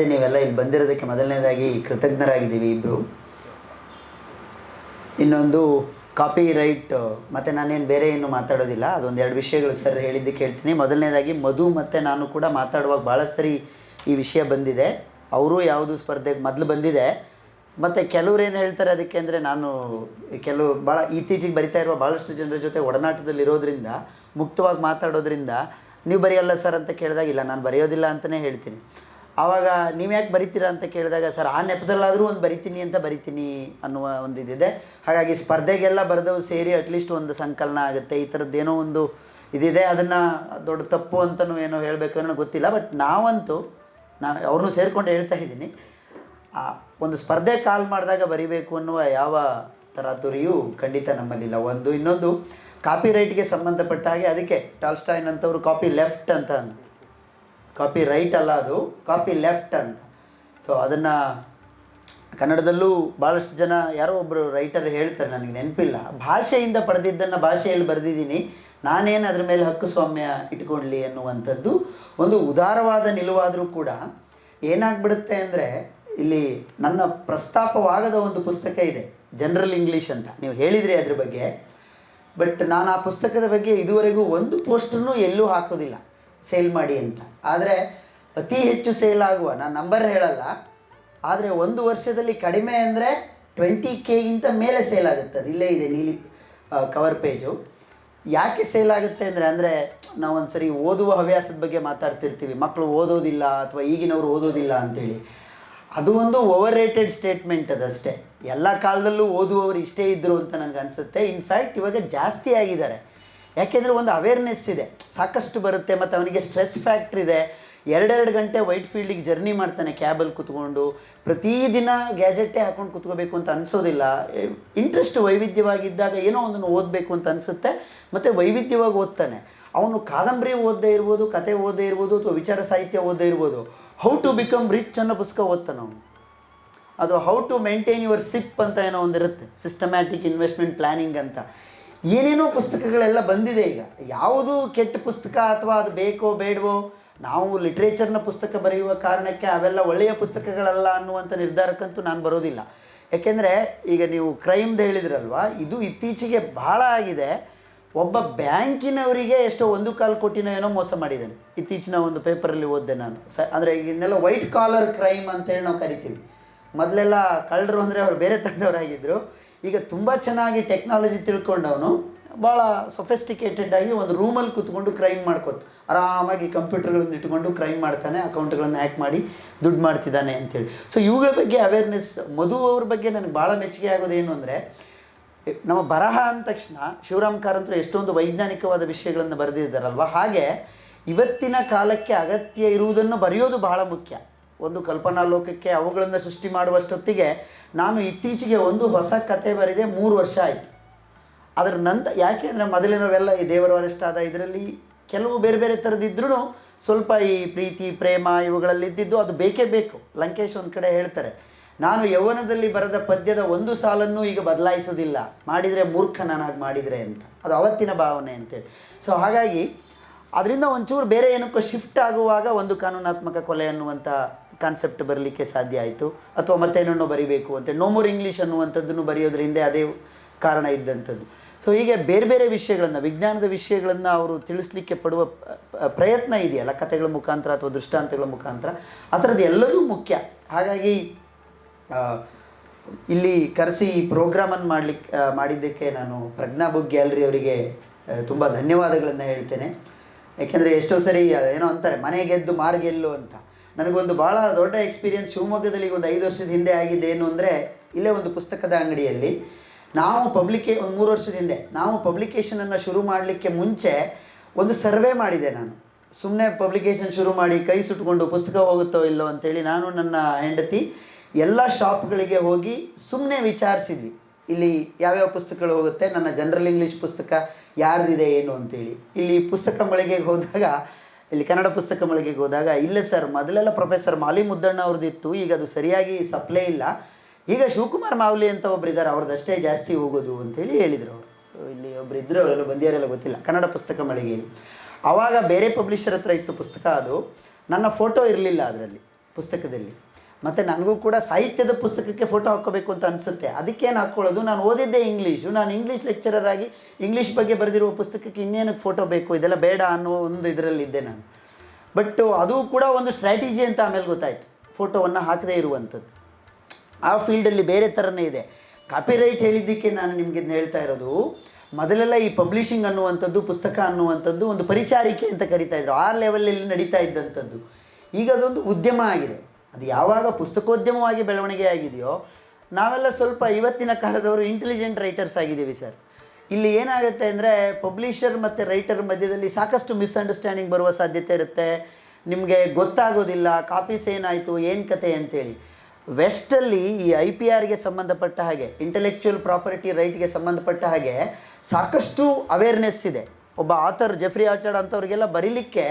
ಸಂಜೆ ನೀವೆಲ್ಲ ಇಲ್ಲಿ ಬಂದಿರೋದಕ್ಕೆ ಮೊದಲನೇದಾಗಿ ಕೃತಜ್ಞರಾಗಿದ್ದೀವಿ ಇಬ್ಬರು ಇನ್ನೊಂದು ಕಾಪಿ ರೈಟ್ ಮತ್ತು ನಾನೇನು ಬೇರೆ ಏನು ಮಾತಾಡೋದಿಲ್ಲ, ಅದೊಂದು ಎರಡು ವಿಷಯಗಳು ಸರ್ ಹೇಳಿದ್ದಕ್ಕೆ ಹೇಳ್ತೀನಿ ಮೊದಲನೇದಾಗಿ ಮಧು ಮತ್ತು ನಾನು ಕೂಡ ಮಾತಾಡುವಾಗ ಭಾಳ ಸರಿ ಈ ವಿಷಯ ಬಂದಿದೆ. ಅವರು ಯಾವುದು ಸ್ಪರ್ಧೆಗೆ ಮೊದಲು ಬಂದಿದೆ. ಮತ್ತು ಕೆಲವ್ರು ಏನು ಹೇಳ್ತಾರೆ ಅದಕ್ಕೆ ಅಂದರೆ ನಾನು ಕೆಲವು ಭಾಳ ಇತ್ತೀಚೆಗೆ ಬರಿತಾ ಇರುವ ಭಾಳಷ್ಟು ಜನರ ಜೊತೆ ಒಡನಾಟದಲ್ಲಿರೋದ್ರಿಂದ ಮುಕ್ತವಾಗಿ ಮಾತಾಡೋದ್ರಿಂದ, ನೀವು ಬರೆಯಲ್ಲ ಸರ್ ಅಂತ ಕೇಳಿದಾಗ ಇಲ್ಲ, ನಾನು ಬರೆಯೋದಿಲ್ಲ ಅಂತಲೇ ಹೇಳ್ತೀನಿ. ಆವಾಗ ನೀವು ಯಾಕೆ ಬರಿತೀರಾ ಅಂತ ಕೇಳಿದಾಗ, ಸರ್, ಆ ನೆಪದಲ್ಲಾದರೂ ಒಂದು ಬರಿತೀನಿ ಅಂತ ಬರಿತೀನಿ ಅನ್ನುವ ಒಂದು ಇದಿದೆ ಹಾಗಾಗಿ ಸ್ಪರ್ಧೆಗೆಲ್ಲ ಬರೆದವು ಸೇರಿ ಅಟ್ಲೀಸ್ಟ್ ಒಂದು ಸಂಕಲನ ಆಗುತ್ತೆ. ಈ ಥರದ್ದೇನೋ ಒಂದು ಇದಿದೆ. ಅದನ್ನು ದೊಡ್ಡ ತಪ್ಪು ಅಂತಲೂ ಏನೋ ಹೇಳಬೇಕು ಅನ್ನೋ ಗೊತ್ತಿಲ್ಲ. ಬಟ್ ನಾವಂತೂ ನಾವು ಅವ್ರನ್ನೂ ಸೇರಿಕೊಂಡು ಹೇಳ್ತಾ ಇದ್ದೀನಿ. ಒಂದು ಸ್ಪರ್ಧೆ ಕಾಲ್ ಮಾಡಿದಾಗ ಬರಿಬೇಕು ಅನ್ನುವ ಯಾವ ತರಾತುರಿಯೂ ಖಂಡಿತ ನಮ್ಮಲ್ಲಿಲ್ಲ. ಒಂದು, ಇನ್ನೊಂದು ಕಾಪಿ ರೈಟ್ಗೆ ಸಂಬಂಧಪಟ್ಟ ಹಾಗೆ ಅದಕ್ಕೆ ಟಾಲ್ಸ್ಟಾಯ್ನ್ ಅಂತವರು ಕಾಪಿ ಲೆಫ್ಟ್ ಅಂತ ಅಂದ್ರು. ಕಾಪಿ ರೈಟ್ ಅಲ್ಲ ಅದು ಕಾಪಿ ಲೆಫ್ಟ್ ಅಂತ. ಸೊ ಅದನ್ನು ಕನ್ನಡದಲ್ಲೂ ಭಾಳಷ್ಟು ಜನ ಯಾರೋ ಒಬ್ಬರು ರೈಟರ್ ಹೇಳ್ತಾರೆ, ನನಗೆ ನೆನಪಿಲ್ಲ. ಭಾಷೆಯಿಂದ ಪಡೆದಿದ್ದನ್ನು ಭಾಷೆಯಲ್ಲಿ ಬರೆದಿದ್ದೀನಿ. ನಾನೇನು ಅದ್ರ ಮೇಲೆ ಹಕ್ಕು ಸ್ವಾಮ್ಯ ಇಟ್ಕೊಳ್ಳಿ ಅನ್ನುವಂಥದ್ದು ಒಂದು ಉದಾರವಾದ ನಿಲುವಾದರೂ ಕೂಡ ಏನಾಗ್ಬಿಡುತ್ತೆ ಅಂದರೆ, ಇಲ್ಲಿ ನನ್ನ ಪ್ರಸ್ತಾಪವಾಗದ ಒಂದು ಪುಸ್ತಕ ಇದೆ ಜನರಲ್ ಇಂಗ್ಲೀಷ್ ಅಂತ. ನೀವು ಹೇಳಿದ್ರಿ ಅದ್ರ ಬಗ್ಗೆ. ಬಟ್ ನಾನು ಆ ಪುಸ್ತಕದ ಬಗ್ಗೆ ಇದುವರೆಗೂ ಒಂದು ಪೋಸ್ಟನ್ನು ಎಲ್ಲೂ ಹಾಕೋದಿಲ್ಲ. ಸೇಲ್ ಮಾಡಿ ಅಂತ. ಆದರೆ ಅತಿ ಹೆಚ್ಚು ಸೇಲ್ ಆಗುವ, ನಾನು ನಂಬರ್ ಹೇಳಲ್ಲ, ಆದರೆ ಒಂದು ವರ್ಷದಲ್ಲಿ ಕಡಿಮೆ ಅಂದರೆ ಟ್ವೆಂಟಿ ಕೆಗಿಂತ ಮೇಲೆ ಸೇಲ್ ಆಗುತ್ತೆ. ಅದು ಇಲ್ಲೇ ಇದೆ ನೀಲಿ ಕವರ್ ಪೇಜು ಯಾಕೆ ಸೇಲ್ ಆಗುತ್ತೆ ಅಂದರೆ ಅಂದರೆ ನಾವು ಒಂದು ಸರಿ ಓದುವ ಹವ್ಯಾಸದ ಬಗ್ಗೆ ಮಾತಾಡ್ತಿರ್ತೀವಿ. ಮಕ್ಕಳು ಓದೋದಿಲ್ಲ ಅಥವಾ ಈಗಿನವರು ಓದೋದಿಲ್ಲ ಅಂತೇಳಿ. ಅದು ಒಂದು ಓವರ್ ರೇಟೆಡ್ ಸ್ಟೇಟ್ಮೆಂಟ್ ಅದಷ್ಟೇ ಎಲ್ಲ ಕಾಲದಲ್ಲೂ ಓದುವವರು ಇಷ್ಟೇ ಇದ್ದರು ಅಂತ ನನಗೆ ಅನಿಸುತ್ತೆ. ಇನ್ಫ್ಯಾಕ್ಟ್ ಇವಾಗ ಜಾಸ್ತಿ ಆಗಿದ್ದಾರೆ. ಯಾಕೆಂದರೆ ಒಂದು ಅವೇರ್ನೆಸ್ ಇದೆ. ಸಾಕಷ್ಟು ಬರುತ್ತೆ ಮತ್ತು ಅವನಿಗೆ ಸ್ಟ್ರೆಸ್ ಫ್ಯಾಕ್ಟ್ರ್ ಇದೆ. ಎರಡೆರಡು ಗಂಟೆ ವೈಟ್ ಫೀಲ್ಡಿಗೆ ಜರ್ನಿ ಮಾಡ್ತಾನೆ ಕ್ಯಾಬಲ್ಲಿ ಕುತ್ಕೊಂಡು. ಪ್ರತಿದಿನ ಗ್ಯಾಜೆಟ್ಟೇ ಹಾಕೊಂಡು ಕುತ್ಕೋಬೇಕು ಅಂತ ಅನಿಸೋದಿಲ್ಲ. ಇಂಟ್ರೆಸ್ಟ್ ವೈವಿಧ್ಯವಾಗಿದ್ದಾಗ ಏನೋ ಒಂದನ್ನು ಓದಬೇಕು ಅಂತ ಅನಿಸುತ್ತೆ. ಮತ್ತು ವೈವಿಧ್ಯವಾಗಿ ಓದ್ತಾನೆ. ಅವನು ಕಾದಂಬರಿ ಓದದೇ ಇರ್ಬೋದು, ಕತೆ ಓದೇ ಇರ್ಬೋದು, ಅಥವಾ ವಿಚಾರ ಸಾಹಿತ್ಯ ಓದದೇ ಇರ್ಬೋದು. ಹೌ ಟು ಬಿಕಮ್ ರಿಚ್ ಅನ್ನೋ ಪುಸ್ತಕ ಓದ್ತಾನೆ ಅವನು. ಅದು how to maintain your sip ಅಂತ ಏನೋ ಒಂದಿರುತ್ತೆ. ಸಿಸ್ಟಮ್ಯಾಟಿಕ್ ಇನ್ವೆಸ್ಟ್ಮೆಂಟ್ ಪ್ಲ್ಯಾನಿಂಗ್ ಅಂತ. ಏನೇನೋ ಪುಸ್ತಕಗಳೆಲ್ಲ ಬಂದಿದೆ ಈಗ. ಯಾವುದು ಕೆಟ್ಟ ಪುಸ್ತಕ ಅಥವಾ ಅದು ಬೇಕೋ ಬೇಡವೋ, ನಾವು ಲಿಟ್ರೇಚರ್ನ ಪುಸ್ತಕ ಬರೆಯುವ ಕಾರಣಕ್ಕೆ ಅವೆಲ್ಲ ಒಳ್ಳೆಯ ಪುಸ್ತಕಗಳಲ್ಲ ಅನ್ನುವಂಥ ನಿರ್ಧಾರಕ್ಕಂತೂ ನಾನು ಬರೋದಿಲ್ಲ. ಯಾಕೆಂದರೆ ಈಗ ನೀವು ಕ್ರೈಮ್ದು ಹೇಳಿದ್ರಲ್ವ, ಇದು ಇತ್ತೀಚೆಗೆ ಭಾಳ ಆಗಿದೆ. ಒಬ್ಬ ಬ್ಯಾಂಕಿನವರಿಗೆ ಎಷ್ಟೋ ಒಂದು ಕಾಲು ಕೋಟಿನ ಏನೋ ಮೋಸ ಮಾಡಿದ್ದೇನೆ. ಇತ್ತೀಚಿನ ಒಂದು ಪೇಪರಲ್ಲಿ ಓದಿದೆ ನಾನು. ಸ, ಅಂದರೆ ಇನ್ನೆಲ್ಲ ವೈಟ್ ಕಾಲರ್ ಕ್ರೈಮ್ ಅಂತೇಳಿ ನಾವು ಕರಿತೀವಿ. ಮೊದಲೆಲ್ಲ ಕಳ್ಳರು ಅಂದರೆ ಅವರು ಬೇರೆ ತಂದವರಾಗಿದ್ದರು ಈಗ ತುಂಬ ಚೆನ್ನಾಗಿ ಟೆಕ್ನಾಲಜಿ ತಿಳ್ಕೊಂಡವನು ಭಾಳ ಸೊಫೆಸ್ಟಿಕೇಟೆಡ್ ಆಗಿ ಒಂದು ರೂಮಲ್ಲಿ ಕೂತ್ಕೊಂಡು ಕ್ರೈಮ್ ಮಾಡ್ಕೋತ ಆರಾಮಾಗಿ ಕಂಪ್ಯೂಟರ್ಗಳನ್ನ ಇಟ್ಕೊಂಡು ಕ್ರೈಮ್ ಮಾಡ್ತಾನೆ ಅಕೌಂಟ್ಗಳನ್ನು ಹ್ಯಾಕ್ ಮಾಡಿ ದುಡ್ಡು ಮಾಡ್ತಿದ್ದಾನೆ ಅಂತೇಳಿ. ಸೊ ಇವುಗಳ ಬಗ್ಗೆ ಅವೇರ್ನೆಸ್ ಮಧು ಅವ್ರ ಬಗ್ಗೆ ನನಗೆ ಭಾಳ ಮೆಚ್ಚುಗೆ ಆಗೋದೇನು ಅಂದರೆ ನಮ್ಮ ಬರಹ ಅಂದ ತಕ್ಷಣ ಶಿವರಾಮ್ ಕಾರಂತರು ಎಷ್ಟೊಂದು ವೈಜ್ಞಾನಿಕವಾದ ವಿಷಯಗಳನ್ನು ಬರೆದಿದ್ದಾರಲ್ವ? ಹಾಗೆ ಇವತ್ತಿನ ಕಾಲಕ್ಕೆ ಅಗತ್ಯ ಇರುವುದನ್ನು ಬರೆಯೋದು ಬಹಳ ಮುಖ್ಯ. ಒಂದು ಕಲ್ಪನಾ ಲೋಕಕ್ಕೆ ಅವುಗಳನ್ನು ಸೃಷ್ಟಿ ಮಾಡುವಷ್ಟೊತ್ತಿಗೆ ನಾನು ಇತ್ತೀಚೆಗೆ ಒಂದು ಹೊಸ ಕತೆ ಬರೆದೆ ಮೂರು ವರ್ಷ ಆಯಿತು. ಅದರ ನಂತರ ಯಾಕೆ ಅಂದರೆ ಮೊದಲಿನವೆಲ್ಲ ಈ ದೇವರ ಅರೆಸ್ಟಾದ ಇದರಲ್ಲಿ ಕೆಲವು ಬೇರೆ ಬೇರೆ ಥರದಿದ್ರೂ ಸ್ವಲ್ಪ ಈ ಪ್ರೀತಿ, ಪ್ರೇಮ ಇವುಗಳಲ್ಲಿ ಇದ್ದಿದ್ದು ಅದು ಬೇಕೇ ಬೇಕು. ಲಂಕೇಶ್ ಒಂದು ಕಡೆ ಹೇಳ್ತಾರೆ, ನಾನು ಯೌವನದಲ್ಲಿ ಬರೆದ ಪದ್ಯದ ಒಂದು ಸಾಲನ್ನು ಈಗ ಬದಲಾಯಿಸೋದಿಲ್ಲ ಮಾಡಿದರೆ ಮೂರ್ಖ ನಾನು ಹಾಗೆ ಮಾಡಿದರೆ ಅಂತ. ಅದು ಅವತ್ತಿನ ಭಾವನೆ ಅಂತೇಳಿ. ಸೊ ಹಾಗಾಗಿ, ಅದರಿಂದ ಒಂಚೂರು ಬೇರೆ ಏನಕ್ಕೂ ಶಿಫ್ಟ್ ಆಗುವಾಗ ಒಂದು ಕಾನೂನಾತ್ಮಕ ಕೊಲೆ ಅನ್ನುವಂಥ ಕಾನ್ಸೆಪ್ಟ್ ಬರಲಿಕ್ಕೆ ಸಾಧ್ಯ ಆಯಿತು. ಅಥವಾ ಮತ್ತೇನನ್ನೋ ಬರಿಬೇಕು ಅಂತ. ನೋ ಮೋರ್ ಇಂಗ್ಲೀಷ್ ಅನ್ನುವಂಥದ್ದನ್ನು ಬರೆಯೋದ್ರ ಹಿಂದೆ ಅದೇ ಕಾರಣ ಇದ್ದಂಥದ್ದು. ಸೊ ಹೀಗೆ ಬೇರೆ ಬೇರೆ ವಿಷಯಗಳನ್ನು, ವಿಜ್ಞಾನದ ವಿಷಯಗಳನ್ನು ಅವರು ತಿಳಿಸ್ಲಿಕ್ಕೆ ಪಡುವ ಪ್ರಯತ್ನ ಇದೆಯಲ್ಲ? ಕಥೆಗಳ ಮುಖಾಂತರ ಅಥವಾ ದೃಷ್ಟಾಂತಗಳ ಮುಖಾಂತರ? ಆ ಥರದ್ದು ಎಲ್ಲದೂ ಮುಖ್ಯ. ಹಾಗಾಗಿ ಇಲ್ಲಿ ಕರೆಸಿ ಈ ಪ್ರೋಗ್ರಾಮನ್ನು ಮಾಡಲಿಕ್ಕೆ ಮಾಡಿದ್ದಕ್ಕೆ ನಾನು ಪ್ರಜ್ಞಾ ಬುಕ್ ಗ್ಯಾಲರಿ ಅವರಿಗೆ ತುಂಬ ಧನ್ಯವಾದಗಳನ್ನು ಹೇಳ್ತೇನೆ. ಯಾಕೆಂದರೆ ಎಷ್ಟೋ ಸರಿ ಏನೋ ಅಂತಾರೆ, ಮನೆ ಗೆದ್ದು ಮಾರ್ಗೆಲ್ಲು ಅಂತ. ನನಗೊಂದು ಭಾಳ ದೊಡ್ಡ ಎಕ್ಸ್ಪೀರಿಯನ್ಸ್ ಶಿವಮೊಗ್ಗದಲ್ಲಿ ಒಂದು ಐದು ವರ್ಷದ ಹಿಂದೆ ಆಗಿದೆ ಏನು ಅಂದರೆ ಇಲ್ಲೇ ಒಂದು ಪುಸ್ತಕದ ಅಂಗಡಿಯಲ್ಲಿ. ನಾವು ಪಬ್ಲಿಕೇ ಒಂದು ಮೂರು ವರ್ಷದ ಹಿಂದೆ, ನಾವು ಪಬ್ಲಿಕೇಶನನ್ನು ಶುರು ಮಾಡಲಿಕ್ಕೆ ಮುಂಚೆ ಒಂದು ಸರ್ವೆ ಮಾಡಿದೆ ನಾನು. ಸುಮ್ಮನೆ ಪಬ್ಲಿಕೇಶನ್ ಶುರು ಮಾಡಿ ಕೈ ಸುಟ್ಕೊಂಡು ಪುಸ್ತಕ ಹೋಗುತ್ತೋ ಇಲ್ಲೋ ಅಂತೇಳಿ ನಾನು ನನ್ನ ಹೆಂಡತಿ ಎಲ್ಲ ಶಾಪ್ಗಳಿಗೆ ಹೋಗಿ ಸುಮ್ಮನೆ ವಿಚಾರಿಸಿದ್ವಿ. ಇಲ್ಲಿ ಯಾವ್ಯಾವ ಪುಸ್ತಕಗಳು ಹೋಗುತ್ತೆ, ನನ್ನ ಜನರಲ್ ಇಂಗ್ಲೀಷ್ ಪುಸ್ತಕ ಯಾರಿದೆ ಏನು ಅಂತೇಳಿ. ಇಲ್ಲಿ ಪುಸ್ತಕ ಮಳಿಗೆಗೆ ಹೋದಾಗ ಇಲ್ಲಿ ಕನ್ನಡ ಪುಸ್ತಕ ಮಳಿಗೆಗೆ ಹೋದಾಗ, ಇಲ್ಲ ಸರ್, ಮೊದಲೆಲ್ಲ ಪ್ರೊಫೆಸರ್ ಮಾಲಿ ಮುದ್ದಣ್ಣ ಅವ್ರದ್ದಿತ್ತು, ಈಗ ಅದು ಸರಿಯಾಗಿ ಸಪ್ಲೈ ಇಲ್ಲ. ಈಗ ಶಿವಕುಮಾರ್ ಮಾವಲಿ ಅಂತ ಒಬ್ರು ಇದ್ದಾರೆ ಅವ್ರದ್ದಷ್ಟೇ ಜಾಸ್ತಿ ಹೋಗೋದು ಅಂತೇಳಿ ಹೇಳಿದರು ಅವರು. ಇಲ್ಲಿ ಒಬ್ರು ಇದ್ದರು ಅವರೆಲ್ಲ ಬಂದಿಯಾರೆಲ್ಲ ಗೊತ್ತಿಲ್ಲ. ಕನ್ನಡ ಪುಸ್ತಕ ಮಳಿಗೆಯಲ್ಲಿ. ಆವಾಗ ಬೇರೆ ಪಬ್ಲಿಷರ್ ಹತ್ರ ಇತ್ತು ಪುಸ್ತಕ ಅದು. ನನ್ನ ಫೋಟೋ ಇರಲಿಲ್ಲ ಅದರಲ್ಲಿ, ಪುಸ್ತಕದಲ್ಲಿ. ಮತ್ತು ನನಗೂ ಕೂಡ ಸಾಹಿತ್ಯದ ಪುಸ್ತಕಕ್ಕೆ ಫೋಟೋ ಹಾಕ್ಕೋಬೇಕು ಅಂತ ಅನಿಸುತ್ತೆ. ಅದಕ್ಕೇನು ಹಾಕ್ಕೊಳ್ಳೋದು? ನಾನು ಓದಿದ್ದೆ ಇಂಗ್ಲೀಷು ನಾನು ಇಂಗ್ಲೀಷ್ ಲೆಕ್ಚರರ್ ಆಗಿ ಇಂಗ್ಲೀಷ್ ಬಗ್ಗೆ ಬರೆದಿರುವ ಪುಸ್ತಕಕ್ಕೆ ಇನ್ನೇನಕ್ಕೆ ಫೋಟೋ ಬೇಕು? ಇದೆಲ್ಲ ಬೇಡ ಅನ್ನೋ ಒಂದು ಇದರಲ್ಲಿದ್ದೆ ನಾನು. ಬಟ್ ಅದು ಕೂಡ ಒಂದು ಸ್ಟ್ರಾಟಜಿ ಅಂತ ಆಮೇಲೆ ಗೊತ್ತಾಯಿತು. ಫೋಟೋವನ್ನು ಹಾಕದೇ ಇರುವಂಥದ್ದು. ಆ ಫೀಲ್ಡಲ್ಲಿ ಬೇರೆ ಥರನೇ ಇದೆ. ಕಾಪಿರೈಟ್ ಹೇಳಿದ್ದಕ್ಕೆ ನಾನು ನಿಮಗೆ ಹೇಳ್ತಾ ಇರೋದು, ಮೊದಲೆಲ್ಲ ಈ ಪಬ್ಲಿಷಿಂಗ್ ಅನ್ನುವಂಥದ್ದು, ಪುಸ್ತಕ ಅನ್ನುವಂಥದ್ದು ಒಂದು ಪರಿಚಾರಿಕೆ ಅಂತ ಕರಿತಾ ಇದ್ರು. ಆ ಲೆವೆಲಲ್ಲಿ ನಡೀತಾ ಇದ್ದಂಥದ್ದು. ಈಗ ಅದೊಂದು ಉದ್ಯಮ ಆಗಿದೆ. ಅದು ಯಾವಾಗ ಪುಸ್ತಕೋದ್ಯಮವಾಗಿ ಬೆಳವಣಿಗೆ ಆಗಿದೆಯೋ, ನಾವೆಲ್ಲ ಸ್ವಲ್ಪ ಇವತ್ತಿನ ಕಾಲದವರು ಇಂಟೆಲಿಜೆಂಟ್ ರೈಟರ್ಸ್ ಆಗಿದ್ದೀವಿ ಸರ್. ಇಲ್ಲಿ ಏನಾಗುತ್ತೆ ಅಂದರೆ ಪಬ್ಲಿಷರ್ ಮತ್ತು ರೈಟರ್ ಮಧ್ಯದಲ್ಲಿ ಸಾಕಷ್ಟು ಮಿಸ್ಅಂಡರ್ಸ್ಟ್ಯಾಂಡಿಂಗ್ ಬರುವ ಸಾಧ್ಯತೆ ಇರುತ್ತೆ. ನಿಮಗೆ ಗೊತ್ತಾಗೋದಿಲ್ಲ ಕಾಪೀಸ್ ಏನಾಯಿತು ಏನು ಕತೆ ಅಂತೇಳಿ. ವೆಸ್ಟಲ್ಲಿ ಈ ಐ ಪಿ ಆರ್ಗೆ ಸಂಬಂಧಪಟ್ಟ ಹಾಗೆ ಇಂಟೆಲೆಕ್ಚುಯಲ್ ಪ್ರಾಪರ್ಟಿ ರೈಟ್ಗೆ ಸಂಬಂಧಪಟ್ಟ ಹಾಗೆ ಸಾಕಷ್ಟು ಅವೇರ್ನೆಸ್ ಇದೆ. ಒಬ್ಬ ಆಥರ್ ಜೆಫ್ರಿ ಆರ್ಚರ್ಡ್ ಅಂಥವ್ರಿಗೆಲ್ಲ ಬರೀಲಿಕ್ಕೆ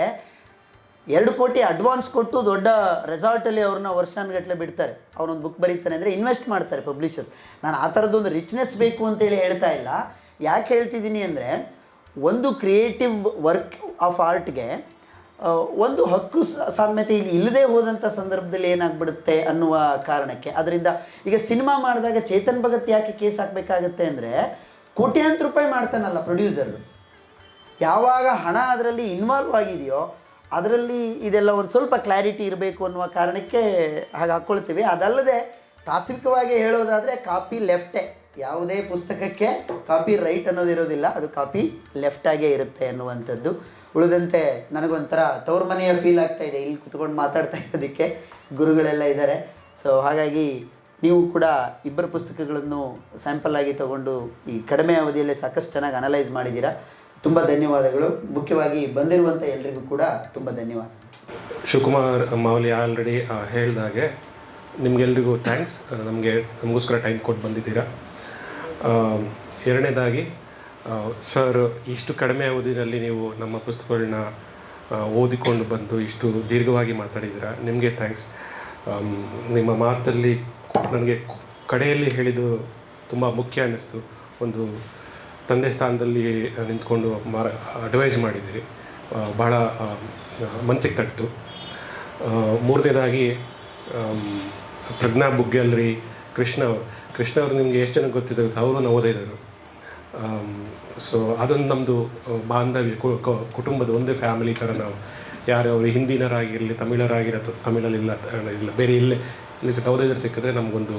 ಎರಡು ಕೋಟಿ ಅಡ್ವಾನ್ಸ್ ಕೊಟ್ಟು ದೊಡ್ಡ ರೆಸಾರ್ಟಲ್ಲಿ ಅವ್ರನ್ನ ವರ್ಷಾನುಗಟ್ಟಲೆ ಬಿಡ್ತಾರೆ. ಅವನೊಂದು ಬುಕ್ ಬರೀತಾನೆ ಅಂದರೆ ಇನ್ವೆಸ್ಟ್ ಮಾಡ್ತಾರೆ ಪಬ್ಲಿಷರ್ಸ್ ನಾನು ಆ ಥರದ್ದೊಂದು ರಿಚ್ನೆಸ್ ಬೇಕು ಅಂತೇಳಿ ಹೇಳ್ತಾ ಇಲ್ಲ. ಯಾಕೆ ಹೇಳ್ತಿದ್ದೀನಿ ಅಂದರೆ, ಒಂದು ಕ್ರಿಯೇಟಿವ್ ವರ್ಕ್ ಆಫ್ ಆರ್ಟ್ಗೆ ಒಂದು ಹಕ್ಕು ಸಾಮ್ಯತೆ ಇಲ್ಲಿ ಇಲ್ಲದೆ ಹೋದಂಥ ಸಂದರ್ಭದಲ್ಲಿ ಏನಾಗ್ಬಿಡುತ್ತೆ ಅನ್ನುವ ಕಾರಣಕ್ಕೆ. ಅದರಿಂದ ಈಗ ಸಿನಿಮಾ ಮಾಡಿದಾಗ ಚೇತನ್ ಭಗತ್ ಯಾಕೆ ಕೇಸ್ ಹಾಕಬೇಕಾಗತ್ತೆ ಅಂದರೆ, ಕೋಟ್ಯಾಂತರ ರೂಪಾಯಿ ಮಾಡ್ತಾನಲ್ಲ ಪ್ರೊಡ್ಯೂಸರ್ ಯಾವಾಗ ಹಣ ಅದರಲ್ಲಿ ಇನ್ವಾಲ್ವ್ ಆಗಿದೆಯೋ ಅದರಲ್ಲಿ ಇದೆಲ್ಲ ಒಂದು ಸ್ವಲ್ಪ ಕ್ಲಾರಿಟಿ ಇರಬೇಕು ಅನ್ನುವ ಕಾರಣಕ್ಕೆ ಹಾಗೆ ಹಾಕ್ಕೊಳ್ತೀವಿ. ಅದಲ್ಲದೆ ತಾತ್ವಿಕವಾಗಿ ಹೇಳೋದಾದರೆ ಕಾಪಿ ಲೆಫ್ಟೇ ಯಾವುದೇ ಪುಸ್ತಕಕ್ಕೆ ಕಾಪಿ ರೈಟ್ ಅನ್ನೋದಿರೋದಿಲ್ಲ ಅದು ಕಾಪಿ ಲೆಫ್ಟಾಗೇ ಇರುತ್ತೆ ಅನ್ನುವಂಥದ್ದು. ಉಳಿದಂತೆ ನನಗೊಂಥರ ತವ್ರ ಮನೆಯ ಫೀಲ್ ಆಗ್ತಾ ಇದೆ. ಇಲ್ಲಿ ಕುತ್ಕೊಂಡು ಮಾತಾಡ್ತಾ ಇರೋದಕ್ಕೆ ಗುರುಗಳೆಲ್ಲ ಇದ್ದಾರೆ. ಸೊ ಹಾಗಾಗಿ ನೀವು ಕೂಡ ಇಬ್ಬರ ಪುಸ್ತಕಗಳನ್ನು ಸ್ಯಾಂಪಲ್ ಆಗಿ ತಗೊಂಡು ಈ ಕಡಿಮೆ ಅವಧಿಯಲ್ಲೇ ಸಾಕಷ್ಟು ಚೆನ್ನಾಗಿ ಅನಲೈಸ್ ಮಾಡಿದ್ದೀರಾ. ತುಂಬ ಧನ್ಯವಾದಗಳು. ಮುಖ್ಯವಾಗಿ ಬಂದಿರುವಂಥ ಎಲ್ರಿಗೂ ಕೂಡ ತುಂಬ ಧನ್ಯವಾದ. ಶಿವಕುಮಾರ್ ಮಾವಲಿ ಆಲ್ರೆಡಿ ಹೇಳಿದಾಗೆ ನಿಮಗೆಲ್ರಿಗೂ ಥ್ಯಾಂಕ್ಸ್ ನಮಗೆ, ನಮಗೋಸ್ಕರ ಟೈಮ್ ಕೊಟ್ಟು ಬಂದಿದ್ದೀರಾ. ಎರಡನೇದಾಗಿ ಸರ್ ಇಷ್ಟು ಕಡಿಮೆ ಅವಧಿನಲ್ಲಿ ನೀವು ನಮ್ಮ ಪುಸ್ತಕಗಳನ್ನ ಓದಿಕೊಂಡು ಬಂದು ಇಷ್ಟು ದೀರ್ಘವಾಗಿ ಮಾತಾಡಿದ್ದೀರಾ. ನಿಮಗೆ ಥ್ಯಾಂಕ್ಸ್ ನಿಮ್ಮ ಮಾತಲ್ಲಿ ನನಗೆ ಕಡೆಯಲ್ಲಿ ಹೇಳಿದ್ದು ತುಂಬ ಮುಖ್ಯ ಅನ್ನಿಸ್ತು. ಒಂದು ತಂದೆ ಸ್ಥಾನದಲ್ಲಿ ನಿಂತ್ಕೊಂಡು ಮಾರ ಅಡ್ವೈಸ್ ಮಾಡಿದಿರಿ ಬಹಳ ಮನಸ್ಸಿಗೆ ತಟ್ಟು ಆ, ಮೂರನೇದಾಗಿ ಪ್ರಜ್ಞಾ ಬುಗ್ಗೆಲ್ರಿ ಕೃಷ್ಣ ಅವರು. ಕೃಷ್ಣ ಅವರು ನಿಮಗೆ ಎಷ್ಟು ಜನಕ್ಕೆ ಗೊತ್ತಿದ್ದಾರೆ ಗೊತ್ತಾ? ಅವರು ನವೋದಯದರು ಸೊ ಅದೊಂದು ನಮ್ಮದು ಬಾಂಧವ್ಯ. ಕುಟುಂಬದ ಒಂದೇ ಫ್ಯಾಮಿಲಿ ಥರ ನಾವು. ಯಾರು ಅವರು ಹಿಂದಿನರಾಗಿರಲಿ ತಮಿಳರಾಗಿರೋ ಅಥವಾ ತಮಿಳಲ್ಲಿಲ್ಲ ತ- ಇಲ್ಲ ಬೇರೆ ಇಲ್ಲೇ ಇಲ್ಲಿ ನವೋದಯದಲ್ಲಿ ಸಿಕ್ಕಿದ್ರೆ ನಮಗೊಂದು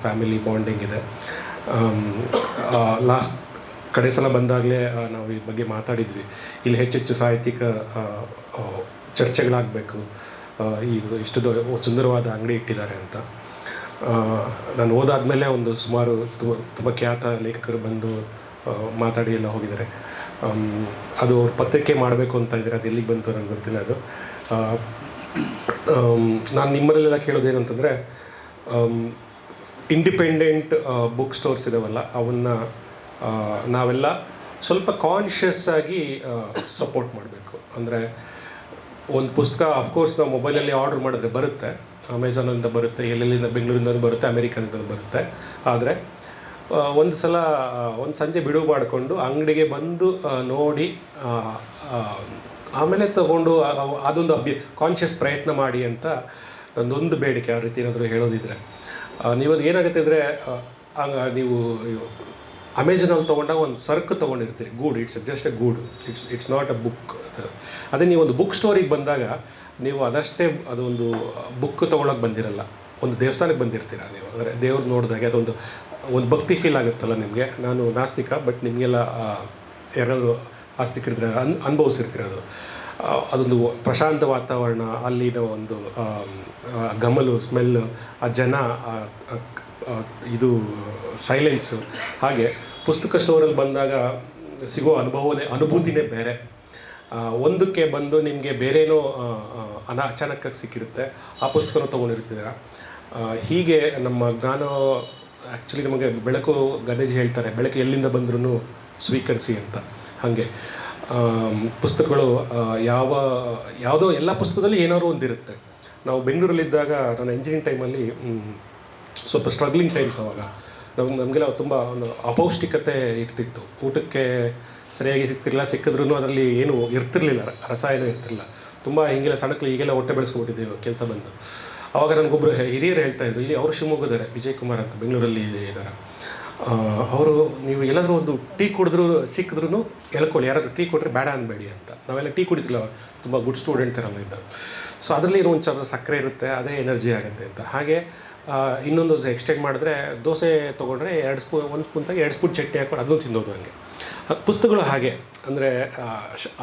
ಫ್ಯಾಮಿಲಿ ಬಾಂಡಿಂಗ್ ಇದೆ. ಲಾಸ್ಟ್ ಕಡೆ ಸಲ ಬಂದಾಗಲೇ ನಾವು ಈ ಬಗ್ಗೆ ಮಾತಾಡಿದ್ವಿ. ಇಲ್ಲಿ ಹೆಚ್ಚೆಚ್ಚು ಸಾಹಿತ್ಯಿಕ ಚರ್ಚೆಗಳಾಗಬೇಕು. ಈಗ ಇಷ್ಟು ಸುಂದರವಾದ ಅಂಗಡಿ ಇಟ್ಟಿದ್ದಾರೆ ಅಂತ. ನಾನು ಓದಾದಮೇಲೆ ಒಂದು ಸುಮಾರು ತುಂಬ ತುಂಬ ಖ್ಯಾತ ಲೇಖಕರು ಬಂದು ಮಾತಾಡಿ ಎಲ್ಲ ಹೋಗಿದ್ದಾರೆ. ಅದು ಅವ್ರು ಪತ್ರಿಕೆ ಮಾಡಬೇಕು ಅಂತ ಇದ್ದಾರೆ ಅದು ಎಲ್ಲಿಗೆ ಬಂತು ನನಗೆ ಗೊತ್ತಿಲ್ಲ ಅದು. ನಾನು ನಿಮ್ಮಲ್ಲೆಲ್ಲ ಕೇಳೋದೇನು ಅಂತಂದರೆ ಇಂಡಿಪೆಂಡೆಂಟ್ ಬುಕ್ ಸ್ಟೋರ್ಸ್ ಇದಾವಲ್ಲ, ಅವನ್ನ ನಾವೆಲ್ಲ ಸ್ವಲ್ಪ ಕಾನ್ಷಿಯಸ್ ಆಗಿ ಸಪೋರ್ಟ್ ಮಾಡಬೇಕು. ಅಂದರೆ, ಒಂದು ಪುಸ್ತಕ ಅಫ್ಕೋರ್ಸ್ ನಾವು ಮೊಬೈಲಲ್ಲಿ ಆರ್ಡರ್ ಮಾಡಿದ್ರೆ ಬರುತ್ತೆ. ಅಮೆಝಾನಿಂದ ಬರುತ್ತೆ, ಎಲ್ಲೆಲ್ಲಿಂದ, ಬೆಂಗಳೂರಿಂದ ಬರುತ್ತೆ, ಅಮೆರಿಕಾದಿಂದ ಬರುತ್ತೆ. ಆದರೆ ಒಂದು ಸಲ ಒಂದು ಸಂಜೆ ಬಿಡುವು ಮಾಡಿಕೊಂಡು ಅಂಗಡಿಗೆ ಬಂದು ನೋಡಿ ಆಮೇಲೆ ತಗೊಂಡು ಅದೊಂದು ಅಭ್ಯ ಕಾನ್ಷಿಯಸ್ ಪ್ರಯತ್ನ ಮಾಡಿ ಅಂತ ಒಂದೊಂದು ಬೇಡಿಕೆ. ಆ ರೀತಿ ಏನಾದರೂ ಹೇಳೋದಿದ್ರೆ ನೀವು ಏನಾಗುತ್ತೆ ಅಂದರೆ ನೀವು ಅಮೆಝಾನಲ್ಲಿ ತೊಗೊಂಡಾಗ ಒಂದು ಸರ್ಕ್ ತೊಗೊಂಡಿರ್ತೀರಿ. Good it's just a good it's it's not a book ಅದೇ ನೀವು ಒಂದು ಬುಕ್ ಸ್ಟೋರಿಗೆ ಬಂದಾಗ ನೀವು ಅದಷ್ಟೇ ಅದೊಂದು ಬುಕ್ ತೊಗೊಳಕ್ಕೆ ಬಂದಿರಲ್ಲ. ಒಂದು ದೇವಸ್ಥಾನಕ್ಕೆ ಬಂದಿರ್ತೀರ ನೀವು? ಅಂದರೆ ದೇವ್ರು ನೋಡಿದಾಗೆ ಅದೊಂದು, ಒಂದು ಭಕ್ತಿ ಫೀಲ್ ಆಗುತ್ತಲ್ಲ ನಿಮಗೆ? ನಾನು ನಾಸ್ತಿಕ ಬಟ್ ನಿಮಗೆಲ್ಲ ಯಾರಾದರೂ ಆಸ್ತಿಕರಿದ್ರೆ ಅನ್, ಅನುಭವಿಸಿರ್ತೀರ ಅದು? ಅದೊಂದು ಪ್ರಶಾಂತ ವಾತಾವರಣ, ಅಲ್ಲಿನ ಒಂದು ಗಮಲು ಸ್ಮೆಲ್ ಆ ಜನ ಇದು ಸೈಲೆನ್ಸು ಹಾಗೆ ಪುಸ್ತಕ ಸ್ಟೋರಲ್ಲಿ ಬಂದಾಗ ಸಿಗೋ ಅನುಭವನೇ ಅನುಭೂತಿನೇ ಬೇರೆ. ಒಂದಕ್ಕೆ ಬಂದು ನಿಮಗೆ ಬೇರೇನೋ ಅನ ಅಚಾನಕ್ಕಾಗಿ ಸಿಕ್ಕಿರುತ್ತೆ. ಆ ಪುಸ್ತಕನೂ ತೊಗೊಂಡಿರ್ತೀರ? ಹೀಗೆ ನಮ್ಮ ಜ್ಞಾನ ಆ್ಯಕ್ಚುಲಿ ನಮಗೆ ಬೆಳಕು ಗಣೇಶ್ ಹೇಳ್ತಾರೆ, ಬೆಳಕು ಎಲ್ಲಿಂದ ಬಂದ್ರೂ ಸ್ವೀಕರಿಸಿ ಅಂತ. ಹಾಗೆ ಪುಸ್ತಕಗಳು ಯಾವ, ಯಾವುದೋ ಎಲ್ಲ ಪುಸ್ತಕದಲ್ಲಿ ಏನಾದ್ರು ಒಂದಿರುತ್ತೆ. ನಾವು ಬೆಂಗಳೂರಲ್ಲಿದ್ದಾಗ, ನಾನು ಎಂಜಿನಿಯರಿಂಗ್ ಟೈಮಲ್ಲಿ ಸ್ವಲ್ಪ ಸ್ಟ್ರಗ್ಲಿಂಗ್ ಟೈಮ್ಸ್ ಅವಾಗ. ನಮ್ಗೆ ನಮಗೆಲ್ಲ ತುಂಬ ಒಂದು ಅಪೌಷ್ಟಿಕತೆ ಇರ್ತಿತ್ತು. ಊಟಕ್ಕೆ ಸರಿಯಾಗಿ ಸಿಗ್ತಿರಲಿಲ್ಲ ಸಿಕ್ಕಿದ್ರೂ ಅದರಲ್ಲಿ ಏನು ಇರ್ತಿರ್ಲಿಲ್ಲ ರಸ ರಸಾಯನ ಇರ್ತಿರಲಿಲ್ಲ. ತುಂಬ ಹೀಗೆಲ್ಲ ಸಣ್ಣಕ್ಕೆ ಈಗೆಲ್ಲ ಹೊಟ್ಟೆ ಬೆಳೆಸ್ಕೊಬಿಟ್ಟಿದ್ದೇವೆ ಕೆಲಸ ಬಂದು. ಆವಾಗ ನನಗೊಬ್ಬರು ಹಿರಿಯರು ಹೇಳ್ತಾ ಇದ್ರು, ಇಲ್ಲಿ ಅವರು ಶಿವಮೊಗ್ಗದಾರೆ ವಿಜಯ್ ಕುಮಾರ್ ಅಂತ ಬೆಂಗಳೂರಲ್ಲಿ ಇದ್ದಾರೆ ಅವರು ನೀವು ಎಲ್ಲಾದರೂ ಒಂದು ಟೀ ಕುಡಿದ್ರು ಸಿಕ್ಕಿದ್ರು ಎಳ್ಕೊಳ್ಳಿ, ಯಾರಾದರೂ ಟೀ ಕೊಟ್ಟರೆ ಬೇಡ ಅನ್ಬೇಡಿ ಅಂತ. ನಾವೆಲ್ಲ ಟೀ ಕುಡಿತಿಲ್ಲ, ತುಂಬ ಗುಡ್ ಸ್ಟೂಡೆಂಟ್ ಥರ ಇದ್ದ ಸೊ ಅದರಲ್ಲಿ ಇರೋ ಒಂದು ಸಕ್ಕರೆ ಇರುತ್ತೆ, ಅದೇ ಎನರ್ಜಿ ಆಗುತ್ತೆ ಅಂತ. ಹಾಗೆ ಇನ್ನೊಂದು ಎಕ್ಸ್ಟೆಂಡ್ ಮಾಡಿದ್ರೆ ದೋಸೆ ತೊಗೊಂಡ್ರೆ ಎರಡು ಸ್ಪೂ ಒಂದು ಸ್ಪೂನ್ತಾಗ ಎರಡು ಸ್ಪೂನ್ ಚಟ್ನಿ ಹಾಕೊಂಡು ಅದನ್ನು ತಿನ್ನೋದು ಹಂಗೆ. ಪುಸ್ತಕಗಳು ಹಾಗೆ ಅಂದರೆ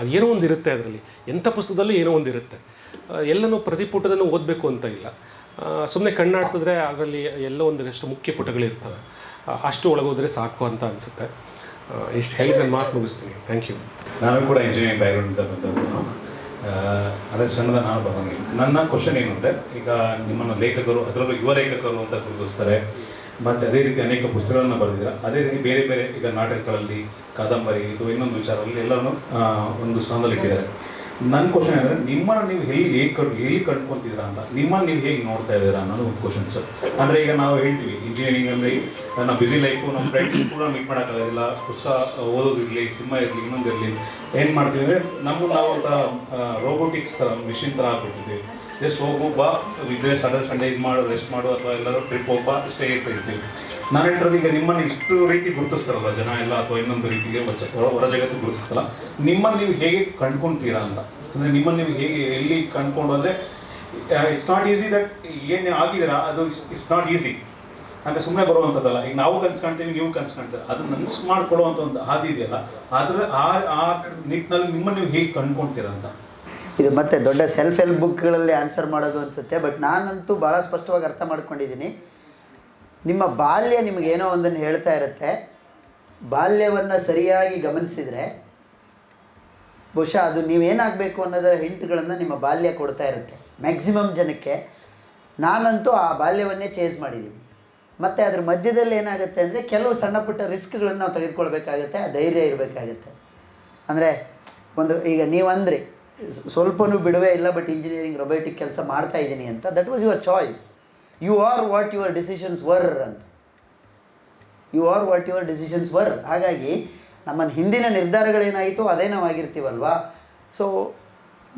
ಏನೋ ಒಂದು ಇರುತ್ತೆ ಅದರಲ್ಲಿ. ಎಂಥ ಪುಸ್ತಕದಲ್ಲೂ ಏನೋ ಒಂದು ಇರುತ್ತೆ. ಎಲ್ಲನೂ ಪ್ರತಿ ಪುಟದನ್ನು ಓದಬೇಕು ಅಂತ ಇಲ್ಲ. ಸುಮ್ಮನೆ ಕಣ್ಣಾಡಿಸಿದ್ರೆ ಅದರಲ್ಲಿ ಎಲ್ಲೋ ಒಂದಷ್ಟು ಮುಖ್ಯ ಪುಟಗಳಿರ್ತವೆ. ಅಷ್ಟು ಒಳಗೋದ್ರೆ ಸಾಕು ಅಂತ ಅನಿಸುತ್ತೆ. ಇಷ್ಟು ಹೇಳಿ ನಾನು ಮಾತು ಮುಗಿಸ್ತೀನಿ. ಥ್ಯಾಂಕ್ ಯು ನಾನು ಕೂಡ ಇಂಜಿನಿಯರಿಂಗ್ ಆ, ಅದೇ ಸಣ್ಣದ ನಾನು ಬರ್ತೀನಿ ನನ್ನ ಕ್ವಶನ್ ಏನು ಅಂದರೆ ಈಗ ನಿಮ್ಮನ್ನು ಲೇಖಕರು, ಅದರಲ್ಲೂ ಯುವ ಲೇಖಕರು ಅಂತ ಗುರುತಿಸ್ತಾರೆ. ಮತ್ತು ಅದೇ ರೀತಿ ಅನೇಕ ಪುಸ್ತಕಗಳನ್ನು ಬರೆದಿರ ಅದೇ ರೀತಿ ಬೇರೆ ಬೇರೆ ಈಗ ನಾಟಕಗಳಲ್ಲಿ, ಕಾದಂಬರಿ, ಇದು ಇನ್ನೊಂದು ವಿಚಾರದಲ್ಲಿ ಎಲ್ಲನೂ ಒಂದು ಸ್ಥಾನದಲ್ಲಿ ಇಟ್ಟಿದ್ದಾರೆ. ನನ್ನ ಕ್ವಶನ್ ಏನಂದರೆ, ನಿಮ್ಮನ್ನು ನೀವು ಎಲ್ಲಿ ಹೇಗೆ ಕಂಡು, ಎಲ್ಲಿ ಕಂಡ್ಕೊತಿದ್ದೀರಾ ಅಂತ, ನಿಮ್ಮನ್ನು ನೀವು ಹೇಗೆ ನೋಡ್ತಾ ಇದ್ದೀರಾ ಅನ್ನೋದು ಒಂದು ಕ್ವಶನ್ ಸರ್ ಅಂದರೆ ಈಗ ನಾವು ಹೇಳ್ತೀವಿ ಇಂಜಿನಿಯರಿಂಗ್ ನಮ್ಮ ಬ್ಯುಸಿ ಲೈಫು ನಮ್ಮ ಫ್ರೆಂಡ್ಸ್ ಕೂಡ ಮೀಟ್ ಮಾಡೋಕ್ಕಾಗೋದಿಲ್ಲ ಪುಸ್ತಕ ಓದೋದಿರಲಿ ಸಿನಿಮಾ ಇರಲಿ ಇನ್ನೊಂದು ಇರಲಿ. ಏನು ಮಾಡ್ತೀವಿ ಅಂದರೆ, ನಮ್ಮ ನಾವು ಒಂಥರ ರೋಬೋಟಿಕ್ಸ್ ಥರ ಮಿಷಿನ್ ಥರ ಆಗ್ಬಿಟ್ಟಿದ್ದೀವಿ ಜಸ್ಟ್ ಹೋಗು, ಬಾ ಇದ್ರೆ ಸಂಡೇ ಸಂಡೇ ಇದು ಮಾಡು ರೆಸ್ಟ್ ಮಾಡು, ಅಥವಾ ಎಲ್ಲರೂ ಟ್ರಿಪ್ ಹೋಗ್ಬಾ ಸ್ಟೇ ಇರ್ತೀವಿ ನಾನು ಹೇಳ್ತಿರೋದು ಈಗ ನಿಮ್ಮನ್ನು ಇಷ್ಟು ರೀತಿ ಗುರುತಿಸ್ತಾರಲ್ಲ, ಜನ ಎಲ್ಲ ಅಥವಾ ಇನ್ನೊಂದು ರೀತಿಗೆ ಹೊರ ಜಗತ್ತು ಗುರುತಿಸ್ತಾರಲ್ಲ, ನಿಮ್ಮನ್ನು ನೀವು ಹೇಗೆ ಕಂಡ್ಕೊಂತೀರಾ ಅಂತ? ಅಂದರೆ ನಿಮ್ಮನ್ನು ನೀವು ಹೇಗೆ, ಎಲ್ಲಿ ಕಂಡ್ಕೊಂಡು ಅಂದರೆ ಇಟ್ಸ್ ನಾಟ್ ಈಸಿ ದಟ್ ಏನು ಆಗಿದ್ದೀರಾ, ಅದು ಇಟ್ಸ್ ನಾಟ್ ಈಸಿ ಅಂದರೆ ಸುಮ್ಮನೆ ಬರುವಂಥದ್ದಲ್ಲ. ಈಗ ನಾವು ಕನ್ಸ್ಕೊಂತೀವಿ ನೀವು ಕನ್ಸ್ಕೊಂತೀರ ಅದು ನನ್ಸ್ ಮಾಡ್ಕೊಳ್ಳುವಂಥ ಒಂದು ಹಾದಿ ಇದೆಯಲ್ಲ ಅದರ ಆ ಆ ನಿಟ್ಟಿನಲ್ಲಿ ನಿಮ್ಮನ್ನು ನೀವು ಹೇಗೆ ಕಂಡ್ಕೊಂತೀರಾ ಅಂತ? ಇದು ಮತ್ತೆ ದೊಡ್ಡ ಸೆಲ್ಫ್ ಹೆಲ್ಪ್ ಬುಕ್ಗಳಲ್ಲಿ ಆನ್ಸರ್ ಮಾಡೋದು ಅನಿಸುತ್ತೆ ಬಟ್ ನಾನಂತೂ ಭಾಳ ಸ್ಪಷ್ಟವಾಗಿ ಅರ್ಥ ಮಾಡ್ಕೊಂಡಿದ್ದೀನಿ. ನಿಮ್ಮ ಬಾಲ್ಯ ನಿಮಗೇನೋ ಒಂದನ್ನು ಹೇಳ್ತಾ ಇರುತ್ತೆ. ಬಾಲ್ಯವನ್ನು ಸರಿಯಾಗಿ ಗಮನಿಸಿದರೆ, ಬಹುಶಃ ಅದು ನೀವೇನಾಗಬೇಕು ಅನ್ನೋದರ ಹಿಂಟ್ಗಳನ್ನು ನಿಮ್ಮ ಬಾಲ್ಯ ಕೊಡ್ತಾ ಇರುತ್ತೆ. ಮ್ಯಾಕ್ಸಿಮಮ್ ಜನಕ್ಕೆ, ನಾನಂತೂ ಆ ಬಾಲ್ಯವನ್ನೇ ಚೇಂಜ್ ಮಾಡಿದ್ದೀನಿ. ಮತ್ತು ಅದ್ರ ಮಧ್ಯದಲ್ಲಿ ಏನಾಗುತ್ತೆ ಅಂದರೆ ಕೆಲವು ಸಣ್ಣ ಪುಟ್ಟ ರಿಸ್ಕ್ಗಳನ್ನು ನಾವು ತೆಗೆದುಕೊಳ್ಬೇಕಾಗತ್ತೆ ಆ ಧೈರ್ಯ ಇರಬೇಕಾಗುತ್ತೆ. ಅಂದರೆ ಒಂದು ಈಗ ನೀವು ಅಂದ್ರಿ ಸ್ವಲ್ಪನೂ ಬಿಡುವೆ ಇಲ್ಲ ಬಟ್ ಇಂಜಿನಿಯರಿಂಗ್ ರೊಬೊಟಿಕ್ ಕೆಲಸ ಮಾಡ್ತಾ ಇದ್ದೀನಿ ಅಂತ that was your choice you are what your decisions were ಅಂತ. You are what your decisions were ಹಾಗಾಗಿ ನಮ್ಮ ಹಿಂದಿನ ನಿರ್ಧಾರಗಳೇನಾಯಿತು ಅದೇ ನಾವು ಆಗಿರ್ತೀವಲ್ವಾ? ಸೊ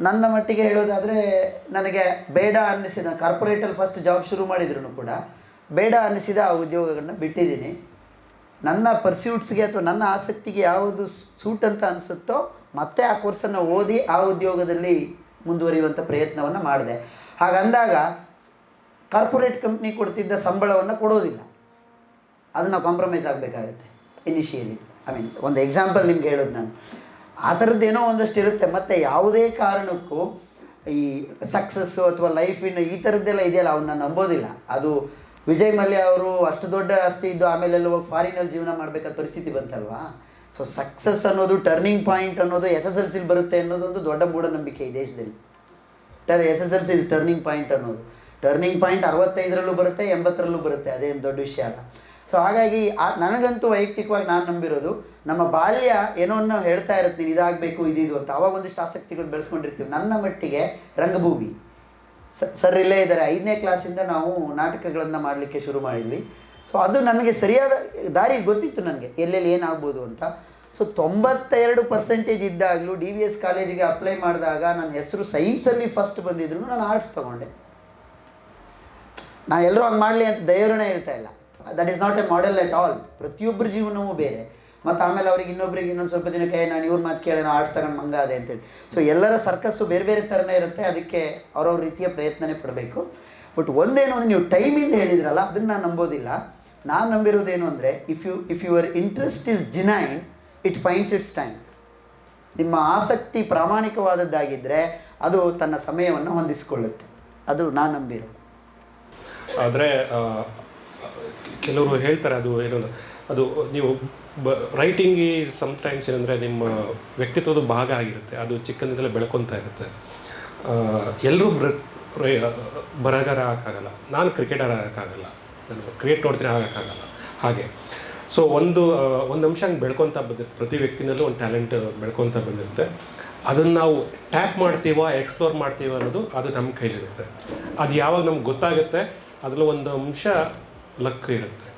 ನನ್ನ ಮಟ್ಟಿಗೆ ಹೇಳೋದಾದರೆ, ನನಗೆ ಬೇಡ ಅನ್ನಿಸಿದ ಕಾರ್ಪೊರೇಟಲ್ಲಿ ಫಸ್ಟ್ ಜಾಬ್ ಶುರು ಮಾಡಿದ್ರು ಕೂಡ ಬೇಡ ಅನ್ನಿಸಿದ ಆ ಉದ್ಯೋಗಗಳನ್ನ ಬಿಟ್ಟಿದ್ದೀನಿ. ನನ್ನ ಪರ್ಸ್ಯೂಟ್ಸ್ಗೆ ಅಥವಾ ನನ್ನ ಆಸಕ್ತಿಗೆ ಯಾವುದು ಸೂಟ್ ಅಂತ ಅನಿಸುತ್ತೋ ಮತ್ತೆ ಆ ಕೋರ್ಸನ್ನು ಓದಿ ಆ ಉದ್ಯೋಗದಲ್ಲಿ ಮುಂದುವರಿಯುವಂಥ ಪ್ರಯತ್ನವನ್ನು ಮಾಡಿದೆ. ಹಾಗಂದಾಗ ಕಾರ್ಪೊರೇಟ್ ಕಂಪ್ನಿ ಕೊಡ್ತಿದ್ದ ಸಂಬಳವನ್ನು ಕೊಡೋದಿಲ್ಲ. ಅದನ್ನು ಕಾಂಪ್ರಮೈಸ್ ಆಗಬೇಕಾಗುತ್ತೆ ಇನಿಷಿಯಲಿ ಐ ಮೀನ್ ಒಂದು ಎಕ್ಸಾಂಪಲ್ ನಿಮ್ಗೆ ಹೇಳೋದು ನಾನು. ಆ ಥರದ್ದೇನೋ ಒಂದಷ್ಟು ಇರುತ್ತೆ. ಮತ್ತು ಯಾವುದೇ ಕಾರಣಕ್ಕೂ ಈ ಸಕ್ಸಸ್ಸು ಅಥವಾ ಲೈಫಿನ ಈ ಥರದ್ದೆಲ್ಲ ಇದೆಯಲ್ಲ, ಅವನ್ನ ನಂಬೋದಿಲ್ಲ. ಅದು ವಿಜಯ್ ಮಲ್ಯ ಅವರು ಅಷ್ಟು ದೊಡ್ಡ ಆಸ್ತಿ ಇದ್ದು ಆಮೇಲೆ ಎಲ್ಲ ಹೋಗಿ ಫಾರಿನಲ್ಲಿ ಜೀವನ ಮಾಡಬೇಕಾದ ಪರಿಸ್ಥಿತಿ ಬಂತಲ್ವಾ? ಸೊ ಸಕ್ಸಸ್ ಅನ್ನೋದು ಟರ್ನಿಂಗ್ ಪಾಯಿಂಟ್ ಅನ್ನೋದು ಎಸ್ ಎಸ್ ಎಲ್ ಸಿಲಿ ಬರುತ್ತೆ ಅನ್ನೋದು ಒಂದು ದೊಡ್ಡ ಮೂಢನಂಬಿಕೆ ಈ ದೇಶದಲ್ಲಿ. ಟರ್ S S L C is turning point ಅನ್ನೋದು. ಟರ್ನಿಂಗ್ ಪಾಯಿಂಟ್ ಅರವತ್ತೈದರಲ್ಲೂ ಬರುತ್ತೆ, ಎಂಬತ್ತರಲ್ಲೂ ಬರುತ್ತೆ ಅದೇನು ದೊಡ್ಡ ವಿಷಯ ಅಲ್ಲ. ಸೊ ಹಾಗಾಗಿ ನನಗಂತೂ ವೈಯಕ್ತಿಕವಾಗಿ ನಾನು ನಂಬಿರೋದು ನಮ್ಮ ಬಾಲ್ಯ ಏನೋ ಹೇಳ್ತಾ ಇರುತ್ತೆ ನೀನು ಇದಾಗಬೇಕು ಇದು ಅಂತ. ಅವಾಗ ಒಂದಿಷ್ಟು ಆಸಕ್ತಿಗಳು ಬೆಳೆಸ್ಕೊಂಡಿರ್ತೀವಿ. ನನ್ನ ಮಟ್ಟಿಗೆ ರಂಗಭೂಮಿ. ಸರ್ ಇಲ್ಲೇ ಇದ್ದಾರೆ. ಐದನೇ ಕ್ಲಾಸಿಂದ ನಾವು ನಾಟಕಗಳನ್ನು ಮಾಡಲಿಕ್ಕೆ ಶುರು ಮಾಡಿದ್ವಿ. ಸೊ ಅದು ನನಗೆ ಸರಿಯಾದ ದಾರಿ ಗೊತ್ತಿತ್ತು ನನಗೆ. ಎಲ್ಲೆಲ್ಲಿ ಏನಾಗ್ಬೋದು ಅಂತ. ಸೊ ತೊಂಬತ್ತೆರಡು ಪರ್ಸೆಂಟೇಜ್ ಇದ್ದಾಗಲೂ ಡಿ ವಿ ಎಸ್ ಕಾಲೇಜಿಗೆ ಅಪ್ಲೈ ಮಾಡಿದಾಗ ನನ್ನ ಹೆಸರು ಸೈನ್ಸಲ್ಲಿ ಫಸ್ಟ್ ಬಂದಿದ್ರು ನಾನು ಆರ್ಟ್ಸ್ ತೊಗೊಂಡೆ. ನಾನು ಎಲ್ಲರೂ ಹಂಗೆ ಮಾಡಲಿ ಅಂತ ದೈವರಣೆ ಇರ್ತಾ ಇಲ್ಲ. That is not a model at all ಪ್ರತಿಯೊಬ್ಬರ ಜೀವನವೂ ಬೇರೆ. ಮತ್ತು ಆಮೇಲೆ ಅವ್ರಿಗೆ ಇನ್ನೊಬ್ರಿಗೆ ಇನ್ನೊಂದು ಸ್ವಲ್ಪ ದಿನಕ್ಕೆ "ಏ, ನಾನು ಇವ್ರ ಮಾತು ಕೇಳಿ ಆರ್ಟ್ಸ್ ತಗೊಂಡು ಮಂಗ ಅದೇ ಅಂತೇಳಿ. ಸೊ ಎಲ್ಲರ ಸರ್ಕಸ್ಸು ಬೇರೆ ಬೇರೆ ಥರನೇ ಇರುತ್ತೆ ಅದಕ್ಕೆ ಅವ್ರವ್ರ ರೀತಿಯ ಪ್ರಯತ್ನನೇ ಪಡಬೇಕು. ಬಟ್ ಒಂದೇನು ಅಂದರೆ ನೀವು ಟೈಮಿಂದ ಹೇಳಿದ್ರಲ್ಲ ಅದನ್ನು ನಾನು ನಂಬೋದಿಲ್ಲ. ನಾನು ನಂಬಿರೋದೇನು ಅಂದರೆ if you if your interest is genuine it finds it's time ನಿಮ್ಮ ಆಸಕ್ತಿ ಪ್ರಾಮಾಣಿಕವಾದದ್ದಾಗಿದ್ದರೆ ಅದು ತನ್ನ ಸಮಯವನ್ನು ಹೊಂದಿಸಿಕೊಳ್ಳುತ್ತೆ. ಅದು ನಾನು ನಂಬಿರೋದು. ಆದರೆ ಕೆಲವರು ಹೇಳ್ತಾರೆ ಅದು ಏನೋ ಅದು ನೀವು ಬ ರೈಟಿಂಗ್ ಈಸ್ ಸಮ್ಟೈಮ್ಸ್ ಏನಂದರೆ ನಿಮ್ಮ ವ್ಯಕ್ತಿತ್ವದ ಭಾಗ ಆಗಿರುತ್ತೆ. ಅದು ಚಿಕ್ಕಂದಿಂದಲೇ ಬೆಳ್ಕೊತಾ ಇರುತ್ತೆ. ಎಲ್ಲರೂ ಬರಹಗಾರ ಆಗೋಕ್ಕಾಗಲ್ಲ. ನಾನು ಕ್ರಿಕೆಟರ್ ಆಗೋಕ್ಕಾಗಲ್ಲ. ನಾನು ಕ್ರಿಕೆಟ್ ನೋಡ್ತೀನಿ ಆಗೋಕ್ಕಾಗಲ್ಲ. ಹಾಗೆ. ಸೊ ಒಂದು ಒಂದು ಅಂಶ ಹಂಗೆ ಬೆಳ್ಕೊತಾ ಬಂದಿರುತ್ತೆ. ಪ್ರತಿ ವ್ಯಕ್ತಿನಲ್ಲೂ ಒಂದು ಟ್ಯಾಲೆಂಟ್ ಬೆಳ್ಕೊತಾ ಬಂದಿರುತ್ತೆ. ಅದನ್ನು ನಾವು ಟ್ಯಾಪ್ ಮಾಡ್ತೀವ ಎಕ್ಸ್ಪ್ಲೋರ್ ಮಾಡ್ತೀವ ಅನ್ನೋದು ಅದು ನಮ್ಮ ಕೈಲಿರುತ್ತೆ. ಅದು ಯಾವಾಗ ನಮ್ಗೆ ಗೊತ್ತಾಗುತ್ತೆ, ಅದರಲ್ಲಿ ಒಂದು ಅಂಶ ಲಕ್ ಇರುತ್ತೆ.